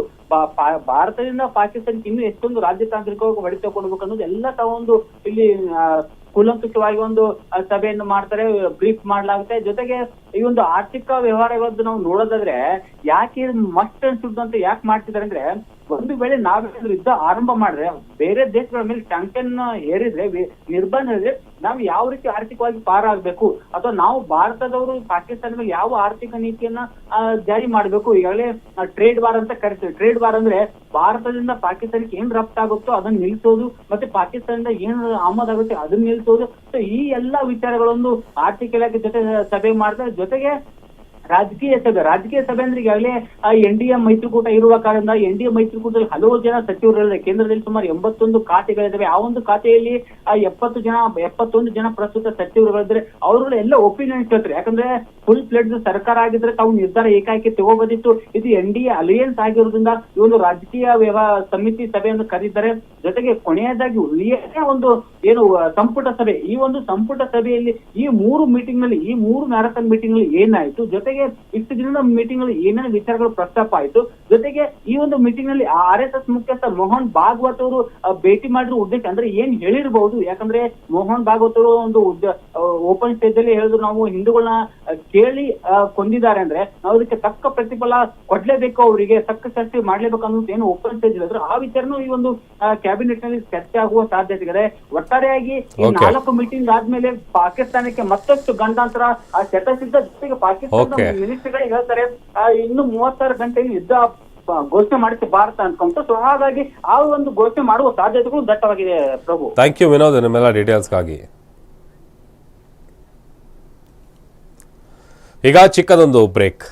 ಭಾರತದಿಂದ ಪಾಕಿಸ್ತಾನಕ್ಕೆ ಇನ್ನೂ ಎಷ್ಟೊಂದು ರಾಜತಾಂತ್ರಿಕವಾಗಿ ಹೊಡೆತ ಕೊಡ್ಬೇಕು ಅನ್ನೋದು ಎಲ್ಲ ತಾವೊಂದು ಇಲ್ಲಿ ಕೂಲಂಕುಷವಾಗಿ ಒಂದು ಸಭೆಯನ್ನು ಮಾಡ್ತಾರೆ ಬ್ರೀಫ್ ಮಾಡ್ಲಾಗುತ್ತೆ. ಜೊತೆಗೆ ಈ ಒಂದು ಆರ್ಥಿಕ ವ್ಯವಹಾರಗಳದ್ದು ನಾವು ನೋಡೋದಾದ್ರೆ ಯಾಕೆ ಮಸ್ಟ್ ಅನ್ಸುತ್ತೆ ಅಂತ ಯಾಕೆ ಮಾಡ್ತಿದ್ದಾರೆ ಅಂದ್ರೆ ಒಂದು ವೇಳೆ ನಾವೇನಾದ್ರೂ ಯುದ್ಧ ಆರಂಭ ಮಾಡಿದ್ರೆ ಬೇರೆ ದೇಶಗಳ ಮೇಲೆ ಟ್ಯಾಂಕನ್ ಹೇರಿದ್ರೆ ನಿರ್ಬಂಧ ನಾವು ಯಾವ ರೀತಿ ಆರ್ಥಿಕವಾಗಿ ಪಾರಾಗಬೇಕು? ಅಥವಾ ನಾವು ಭಾರತದವರು ಪಾಕಿಸ್ತಾನ ಯಾವ ಆರ್ಥಿಕ ನೀತಿಯನ್ನ ಜಾರಿ ಮಾಡಬೇಕು? ಈಗಾಗಲೇ ಟ್ರೇಡ್ ವಾರ್ ಅಂತ ಕರಿತೀವಿ. ಟ್ರೇಡ್ ವಾರ್ ಅಂದ್ರೆ ಭಾರತದಿಂದ ಪಾಕಿಸ್ತಾನಕ್ಕೆ ಏನ್ ರಫ್ತಾಗುತ್ತೋ ಅದನ್ನ ನಿಲ್ಸೋದು, ಮತ್ತೆ ಪಾಕಿಸ್ತಾನದಿಂದ ಏನ್ ಆಮದಾಗುತ್ತೆ ಅದನ್ನ ನಿಲ್ಸೋದು. ಈ ಎಲ್ಲಾ ವಿಚಾರಗಳೊಂದು ಆರ್ಥಿಕ ಇಲಾಖೆ ಜೊತೆ, ಸಭೆ ಮಾಡ್ತಾರೆ. ಜೊತೆಗೆ ರಾಜಕೀಯ ಸಭೆ ರಾಜಕೀಯ ಸಭೆ ಅಂದ್ರೆ ಈಗಾಗಲೇ ಎನ್ ಡಿ ಎ ಮೈತ್ರಿಕೂಟ ಇರುವ ಕಾರಣ ಎನ್ ಡಿ ಎ ಮೈತ್ರಿಕೂಟದಲ್ಲಿ ಹಲವು ಜನ ಸಚಿವರಿದ್ದಾರೆ. ಕೇಂದ್ರದಲ್ಲಿ ಸುಮಾರು ಎಂಬತ್ತೊಂದು ಖಾತೆಗಳಿದ್ದಾವೆ ಆ ಒಂದು ಖಾತೆಯಲ್ಲಿ ಆ ಎಪ್ಪತ್ತು ಜನ ಎಪ್ಪತ್ತೊಂದು ಜನ ಪ್ರಸ್ತುತ ಸಚಿವರುಗಳಿದ್ರೆ ಅವರು ಎಲ್ಲ ಒಪಿನಿಯನ್ ಕೇಳ್ತಾರೆ ಯಾಕಂದ್ರೆ ಫುಲ್ ಫ್ಲೆಡ್ ಸರ್ಕಾರ ಆಗಿದ್ರೆ ತಾವು ನಿರ್ಧಾರ ಏಕಾಏಕಿ ತಗೋಬೋದಿತ್ತು. ಇದು ಎನ್ ಡಿ ಎ ಅಲಿಯನ್ಸ್ ಆಗಿರೋದ್ರಿಂದ ಈ ಒಂದು ರಾಜಕೀಯ ವ್ಯವಹಾರ ಸಮಿತಿ ಸಭೆಯನ್ನು ಕರೀತಾರೆ. ಜೊತೆಗೆ ಕೊನೆಯದಾಗಿ ಒಂದು ಏನು ಆ, ಸಂಪುಟ ಸಭೆ. ಈ ಒಂದು ಸಂಪುಟ ಸಭೆಯಲ್ಲಿ ಈ ಮೂರು ಮೀಟಿಂಗ್ನಲ್ಲಿ ಈ ಮೂರು ಮ್ಯಾರಥಾನ್ ಮೀಟಿಂಗ್ನಲ್ಲಿ ಏನಾಯ್ತು? ಜೊತೆಗೆ ಇಷ್ಟು ದಿನದ ಮೀಟಿಂಗ್ನಲ್ಲಿ ಏನೇನು ವಿಚಾರಗಳು ಪ್ರಸ್ತಾಪ ಆಯ್ತು ಜೊತೆಗೆ ಈ ಒಂದು ಮೀಟಿಂಗ್ನಲ್ಲಿ ಆರ್ ಎಸ್ ಎಸ್ ಮುಖ್ಯಸ್ಥ ಮೋಹನ್ ಭಾಗವತ್ ಅವರು ಭೇಟಿ ಮಾಡಿರೋ ಉದ್ದೇಶ ಅಂದ್ರೆ ಏನ್ ಹೇಳಿರಬಹುದು ಯಾಕಂದ್ರೆ ಮೋಹನ್ ಭಾಗವತ್ ಅವರು ಒಂದು ಓಪನ್ ಸ್ಟೇಜ್ ಅಲ್ಲಿ ಹೇಳಿದ್ರು ನಾವು ಹಿಂದೂಗಳನ್ನ ಕೇಳಿ ಕೊಂದಿದ್ದಾರೆ ಅಂದ್ರೆ ನಾವು ಅದಕ್ಕೆ ತಕ್ಕ ಪ್ರತಿಫಲ ಕೊಡ್ಲೇಬೇಕು ಅವರಿಗೆ ತಕ್ಕ ಚರ್ಚೆ ಮಾಡ್ಲೇಬೇಕು ಅನ್ನೋದು ಏನು ಓಪನ್ ಸ್ಟೇಜ್ ಹೇಳಿದ್ರು ಆ ವಿಚಾರನೂ ಈ ಒಂದು ಕ್ಯಾಬಿನೆಟ್ನಲ್ಲಿ ಚರ್ಚೆ ಆಗುವ ಸಾಧ್ಯತೆ ಇದೆ. ಒಟ್ಟಾರೆಯಾಗಿ ಈ ನಾಲ್ಕು ಮೀಟಿಂಗ್ ಆದ್ಮೇಲೆ ಪಾಕಿಸ್ತಾನಕ್ಕೆ ಮತ್ತಷ್ಟು ಗಂಡಾಂತರ ಆ ಚಟಸಿದ್ದ ಜೊತೆಗೆ ಪಾಕಿಸ್ತಾನದ Okay. ಮಿನಿಸ್ಟರ್ಗಳಿಗೆ ಹೇಳ್ತಾರೆ ಆ, ಇನ್ನು ಮೂವತ್ತಾರು ಗಂಟೆಗೆ ಯುದ್ಧ ಘೋಷಣೆ ಮಾಡಿಸಿ ಭಾರತ ಅನ್ಕೊಂತ ಸೊ ಹಾಗಾಗಿ ಆ ಒಂದು ಘೋಷಣೆ ಮಾಡುವ ಸಾಧ್ಯತೆಗಳು ದಟ್ಟವಾಗಿದೆ ಪ್ರಭು. ಥ್ಯಾಂಕ್ ಯು ವಿನೋದ್ ನಿಮ್ಮೆಲ್ಲ ಡೀಟೇಲ್ಸ್ಗಾಗಿ ಈಗ ಚಿಕ್ಕದೊಂದು ಬ್ರೇಕ್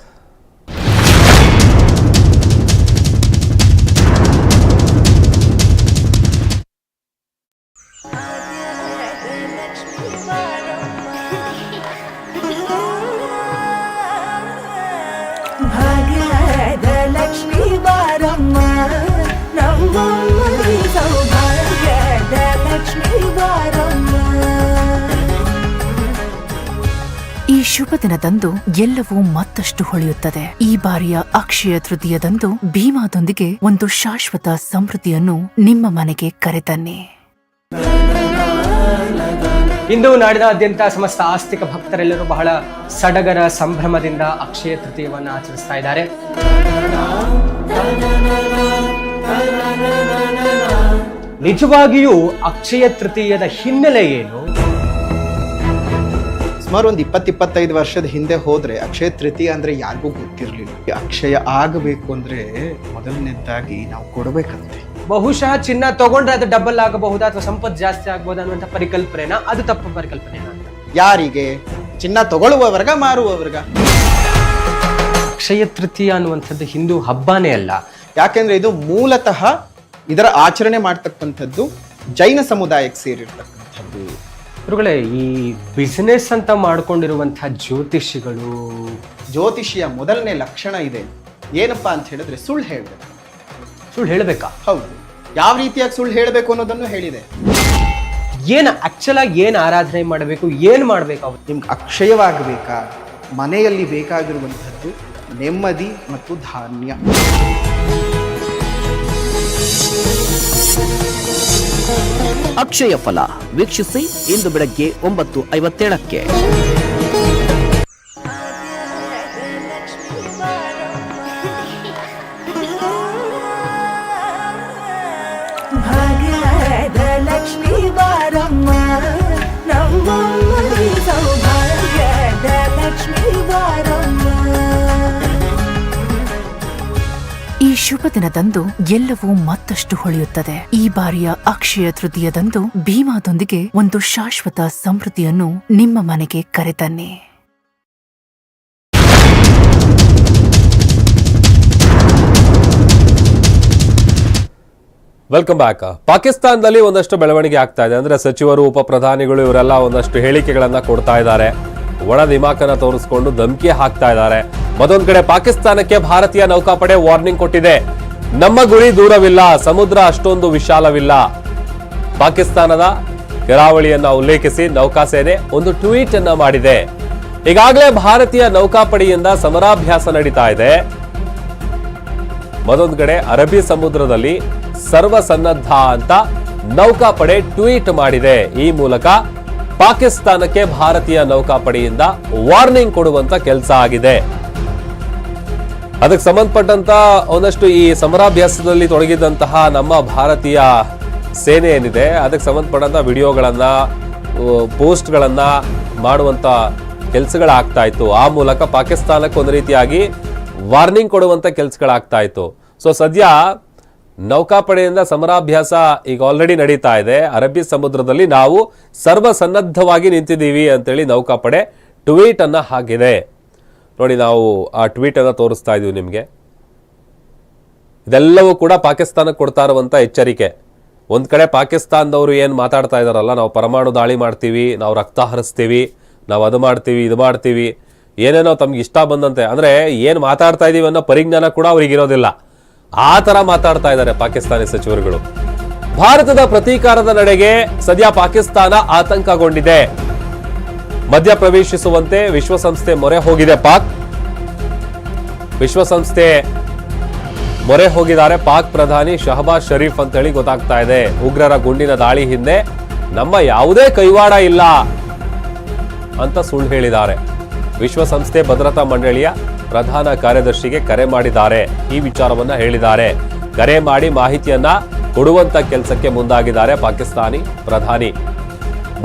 ಶುಭ ದಿನದಂದು ಎಲ್ಲವೂ ಮತ್ತಷ್ಟು ಹೊಳೆಯುತ್ತದೆ. ಈ ಬಾರಿಯ ಅಕ್ಷಯ ತೃತೀಯದಂದು ಭೀಮಾದೊಂದಿಗೆ ಒಂದು ಶಾಶ್ವತ ಸಮೃದ್ಧಿಯನ್ನು ನಿಮ್ಮ ಮನೆಗೆ ಕರೆತನ್ನಿ. ಇಂದು ನಾಡಿನಾದ್ಯಂತ ಸಮಸ್ತ ಆಸ್ತಿಕ ಭಕ್ತರೆಲ್ಲರೂ ಬಹಳ ಸಡಗರ ಸಂಭ್ರಮದಿಂದ ಅಕ್ಷಯ ತೃತೀಯವನ್ನು ಆಚರಿಸ್ತಾ ಇದ್ದಾರೆ. ನಿಜವಾಗಿಯೂ ಅಕ್ಷಯ ತೃತೀಯದ ಹಿನ್ನೆಲೆ ಏನು? ಸುಮಾರು ಒಂದು ಇಪ್ಪತ್ತು ಇಪ್ಪತ್ತೈದು ವರ್ಷದ ಹಿಂದೆ ಹೋದ್ರೆ ಅಕ್ಷಯ ತೃತೀಯ ಅಂದ್ರೆ ಯಾರಿಗೂ ಗೊತ್ತಿರಲಿಲ್ಲ. ಅಕ್ಷಯ ಆಗಬೇಕು ಅಂದ್ರೆ ಮೊದಲನೇದಾಗಿ ನಾವು ಕೊಡಬೇಕಂತೆ. ಬಹುಶಃ ಚಿನ್ನ ತಗೊಂಡ್ರೆ ಅದು ಡಬಲ್ ಆಗಬಹುದಾ ಅಥವಾ ಸಂಪತ್ತು ಜಾಸ್ತಿ ಆಗಬಹುದು ಅನ್ನುವಂಥ ಪರಿಕಲ್ಪನೆನ? ಅದು ತಪ್ಪು ಪರಿಕಲ್ಪನೆ ಅಂತ. ಯಾರಿಗೆ? ಚಿನ್ನ ತಗೊಳ್ಳುವವರ್ಗ ಮಾರುವವರ್ಗ. ಅಕ್ಷಯ ತೃತೀಯ ಅನ್ನುವಂಥದ್ದು ಹಿಂದೂ ಹಬ್ಬನೇ ಅಲ್ಲ. ಯಾಕೆಂದ್ರೆ ಇದು ಮೂಲತಃ ಇದರ ಆಚರಣೆ ಮಾಡ್ತಕ್ಕಂಥದ್ದು ಜೈನ ಸಮುದಾಯಕ್ಕೆ ಸೇರಿರ್ತಕ್ಕಂಥದ್ದು. ಗುರುಗಳೇ ಈ ಬಿಸ್ನೆಸ್ ಅಂತ ಮಾಡ್ಕೊಂಡಿರುವಂತಹ ಜ್ಯೋತಿಷಿಗಳು ಜ್ಯೋತಿಷಿಯ ಮೊದಲನೇ ಲಕ್ಷಣ ಇದೆ. ಏನಪ್ಪಾ ಅಂತ ಹೇಳಿದ್ರೆ ಸುಳ್ಳು ಹೇಳಬೇಕು. ಸುಳ್ಳು ಹೇಳಬೇಕಾ? ಹೌದು. ಯಾವ ರೀತಿಯಾಗಿ ಸುಳ್ಳು ಹೇಳಬೇಕು ಅನ್ನೋದನ್ನು ಹೇಳಿದೆ. ಏನು ಆ್ಯಕ್ಚುಲಾಗಿ ಏನು ಆರಾಧನೆ ಮಾಡಬೇಕು ಏನು ಮಾಡ್ಬೇಕು ಅವ್ರು ನಿಮ್ಗೆ ಅಕ್ಷಯವಾಗಬೇಕಾ? ಮನೆಯಲ್ಲಿ ಬೇಕಾಗಿರುವಂಥದ್ದು ನೆಮ್ಮದಿ ಮತ್ತು ಧಾನ್ಯ. ಅಕ್ಷಯ ಫಲ. ವೀಕ್ಷಿಸಿ ಇಂದು ಬೆಳಗ್ಗೆ ಒಂಬತ್ತು ಐವತ್ತೇಳಕ್ಕೆ. ಶುಭ ದಿನದಂದು ಎಲ್ಲವೂ ಮತ್ತಷ್ಟು ಹೊಳೆಯುತ್ತದೆ. ಈ ಬಾರಿಯ ಅಕ್ಷಯ ತೃತೀಯದಂದು ಭೀಮಾದೊಂದಿಗೆ ಒಂದು ಶಾಶ್ವತ ಸಮೃದ್ಧಿಯನ್ನು ನಿಮ್ಮ ಮನೆಗೆ ಕರೆತನ್ನಿ. ವೆಲ್ಕಮ್ ಬ್ಯಾಕ್ ಪಾಕಿಸ್ತಾನದಲ್ಲಿ ಒಂದಷ್ಟು ಬೆಳವಣಿಗೆ ಆಗ್ತಾ ಇದೆ. ಅಂದ್ರೆ ಸಚಿವರು, ಉಪ ಪ್ರಧಾನಿಗಳು ಇವರೆಲ್ಲ ಒಂದಷ್ಟು ಹೇಳಿಕೆಗಳನ್ನ ಕೊಡ್ತಾ ಇದ್ದಾರೆ. ಒಳ ದಿಮಾಕನ ತೋರಿಸ್ಕೊಂಡು ಧಮಕಿ ಹಾಕ್ತಾ ಇದ್ದಾರೆ. ಮತ್ತೊಂದು ಕಡೆ ಪಾಕಿಸ್ತಾನಕ್ಕೆ ಭಾರತೀಯ ನೌಕಾಪಡೆ ವಾರ್ನಿಂಗ್ ಕೊಟ್ಟಿದೆ. ನಮ್ಮ ಗುರಿ ದೂರವಿಲ್ಲ, ಸಮುದ್ರ ಅಷ್ಟೊಂದು ವಿಶಾಲವಿಲ್ಲ. ಪಾಕಿಸ್ತಾನದ ಕರಾವಳಿಯನ್ನ ಉಲ್ಲೇಖಿಸಿ ನೌಕಾಸೇನೆ ಒಂದು ಟ್ವೀಟ್ ಅನ್ನ ಮಾಡಿದೆ. ಈಗಾಗಲೇ ಭಾರತೀಯ ನೌಕಾಪಡೆಯಿಂದ ಸಮರಾಭ್ಯಾಸ ನಡೀತಾ ಇದೆ. ಮತ್ತೊಂದು ಕಡೆ ಅರಬ್ಬಿ ಸಮುದ್ರದಲ್ಲಿ ಸರ್ವಸನ್ನದ್ಧ ಅಂತ ನೌಕಾಪಡೆ ಟ್ವೀಟ್ ಮಾಡಿದೆ. ಈ ಮೂಲಕ ಪಾಕಿಸ್ತಾನಕ್ಕೆ ಭಾರತೀಯ ನೌಕಾಪಡೆಯಿಂದ ವಾರ್ನಿಂಗ್ ಕೊಡುವಂತ ಕೆಲಸ ಆಗಿದೆ. ಅದಕ್ಕೆ ಸಂಬಂಧಪಟ್ಟಂತ ಒಂದಷ್ಟು ಈ ಸಮರಾಭ್ಯಾಸದಲ್ಲಿ ತೊಡಗಿದಂತಹ ನಮ್ಮ ಭಾರತೀಯ ಸೇನೆ ಏನಿದೆ, ಅದಕ್ಕೆ ಸಂಬಂಧಪಟ್ಟಂತ ವಿಡಿಯೋಗಳನ್ನ ಪೋಸ್ಟ್ಗಳನ್ನ ಮಾಡುವಂತ ಕೆಲಸಗಳಾಗ್ತಾ ಇತ್ತು. ಆ ಮೂಲಕ ಪಾಕಿಸ್ತಾನಕ್ಕೆ ಒಂದು ರೀತಿಯಾಗಿ ವಾರ್ನಿಂಗ್ ಕೊಡುವಂತ ಕೆಲಸಗಳಾಗ್ತಾ ಇತ್ತು. ಸೊ ಸದ್ಯ ನೌಕಾಪಡೆಯಿಂದ ಸಮರಾಭ್ಯಾಸ ಈಗ ಆಲ್ರೆಡಿ ನಡೀತಾ ಇದೆ. ಅರಬ್ಬಿ ಸಮುದ್ರದಲ್ಲಿ ನಾವು ಸರ್ವಸನ್ನದ್ಧವಾಗಿ ನಿಂತಿದ್ದೀವಿ ಅಂತೇಳಿ ನೌಕಾಪಡೆ ಟ್ವೀಟ್ ಅನ್ನ ಹಾಕಿದೆ. ನೋಡಿ ನಾವು ಆ ಟ್ವೀಟ್ ಅನ್ನ ತೋರಿಸ್ತಾ ಇದೀವಿ ನಿಮಗೆ. ಇದೆಲ್ಲವೂ ಕೂಡ ಪಾಕಿಸ್ತಾನಕ್ಕೆ ಕೊಡ್ತಾ ಇರುವಂಥ ಎಚ್ಚರಿಕೆ. ಒಂದು ಕಡೆ ಪಾಕಿಸ್ತಾನದವರು ಏನು ಮಾತಾಡ್ತಾ ಇದಾರಲ್ಲ, ನಾವು ಪರಮಾಣು ದಾಳಿ ಮಾಡ್ತೀವಿ, ನಾವು ರಕ್ತ ಹರಿಸ್ತೀವಿ, ನಾವು ಅದು ಮಾಡ್ತೀವಿ, ಇದು ಮಾಡ್ತೀವಿ, ಏನೇನೋ ತಮ್ಗೆ ಇಷ್ಟ ಬಂದಂತೆ. ಅಂದ್ರೆ ಏನು ಮಾತಾಡ್ತಾ ಇದೀವಿ ಅನ್ನೋ ಪರಿಜ್ಞಾನ ಕೂಡ ಅವ್ರಿಗೆ ಇರೋದಿಲ್ಲ ಆ ತರ ಮಾತಾಡ್ತಾ ಇದ್ದಾರೆ ಪಾಕಿಸ್ತಾನಿ ಸಚಿವರುಗಳು. ಭಾರತದ ಪ್ರತೀಕಾರದ ನಡೆಗೆ ಸದ್ಯ ಪಾಕಿಸ್ತಾನ ಆತಂಕಗೊಂಡಿದೆ. ಮಧ್ಯ ಪ್ರವೇಶಿಸುವಂತೆ ವಿಶ್ವಸಂಸ್ಥೆ ಮೊರೆ ಹೋಗಿದೆ ಪಾಕ್. ವಿಶ್ವಸಂಸ್ಥೆ ಮೊರೆ ಹೋಗಿದ್ದಾರೆ ಪಾಕ್ ಪ್ರಧಾನಿ ಶಹಬಾಜ್ ಶರೀಫ್ ಅಂತ ಹೇಳಿ ಗೊತ್ತಾಗ್ತಾ ಇದೆ. ಉಗ್ರರ ಗುಂಡಿನ ದಾಳಿ ಹಿಂದೆ ನಮ್ಮ ಯಾವುದೇ ಕೈವಾಡ ಇಲ್ಲ ಅಂತ ಸುಳ್ಳು ಹೇಳಿದ್ದಾರೆ. ವಿಶ್ವಸಂಸ್ಥೆ ಭದ್ರತಾ ಮಂಡಳಿಯ ಪ್ರಧಾನ ಕಾರ್ಯದರ್ಶಿಗೆ ಕರೆ ಮಾಡಿದ್ದಾರೆ. ಈ ವಿಚಾರವನ್ನ ಹೇಳಿದ್ದಾರೆ. ಕರೆ ಮಾಡಿ ಮಾಹಿತಿಯನ್ನ ಕೊಡುವಂತ ಕೆಲಸಕ್ಕೆ ಮುಂದಾಗಿದ್ದಾರೆ ಪಾಕಿಸ್ತಾನಿ ಪ್ರಧಾನಿ.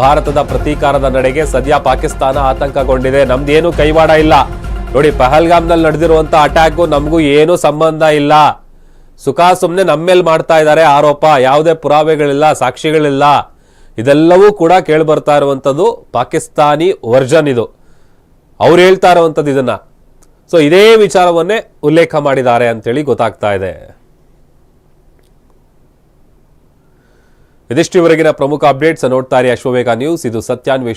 ಭಾರತದ ಪ್ರತೀಕಾರದ ನಡೆಗೆ ಸದ್ಯ ಪಾಕಿಸ್ತಾನ ಆತಂಕಗೊಂಡಿದೆ. ನಮ್ದೇನು ಕೈವಾಡ ಇಲ್ಲ. ನೋಡಿ, ಪಹಲ್ಗಾಮ್ನಲ್ಲಿ ನಡೆದಿರುವಂತ ಅಟ್ಯಾಕು ನಮಗೂ ಏನೂ ಸಂಬಂಧ ಇಲ್ಲ. ಸುಖ ಸುಮ್ಮನೆ ಮೇಲೆ ಮಾಡ್ತಾ ಇದ್ದಾರೆ ಆರೋಪ. ಯಾವುದೇ ಪುರಾವೆಗಳಿಲ್ಲ, ಸಾಕ್ಷಿಗಳಿಲ್ಲ. ಇದೆಲ್ಲವೂ ಕೂಡ ಕೇಳಿ ಬರ್ತಾ ಇರುವಂಥದ್ದು ಪಾಕಿಸ್ತಾನಿ ವರ್ಜನ್ ಇದು. ಅವ್ರು ಹೇಳ್ತಾ ಇರುವಂಥದ್ದು ಇದನ್ನ. ಸೊ ಇದೇ ವಿಚಾರವನ್ನೇ ಉಲ್ಲೇಖ ಮಾಡಿದ್ದಾರೆ ಅಂತೇಳಿ ಗೊತ್ತಾಗ್ತಾ ಇದೆ. ಇದಿಷ್ಟು ಇವರೆಗಿನ ಪ್ರಮುಖ ಅಪ್ಡೇಟ್ಸ್ ನೋಡ್ತಾರೆ ಅಶ್ವವೇಗ ನ್ಯೂಸ್. ಇದು ಸತ್ಯಾನ್ವೇಷ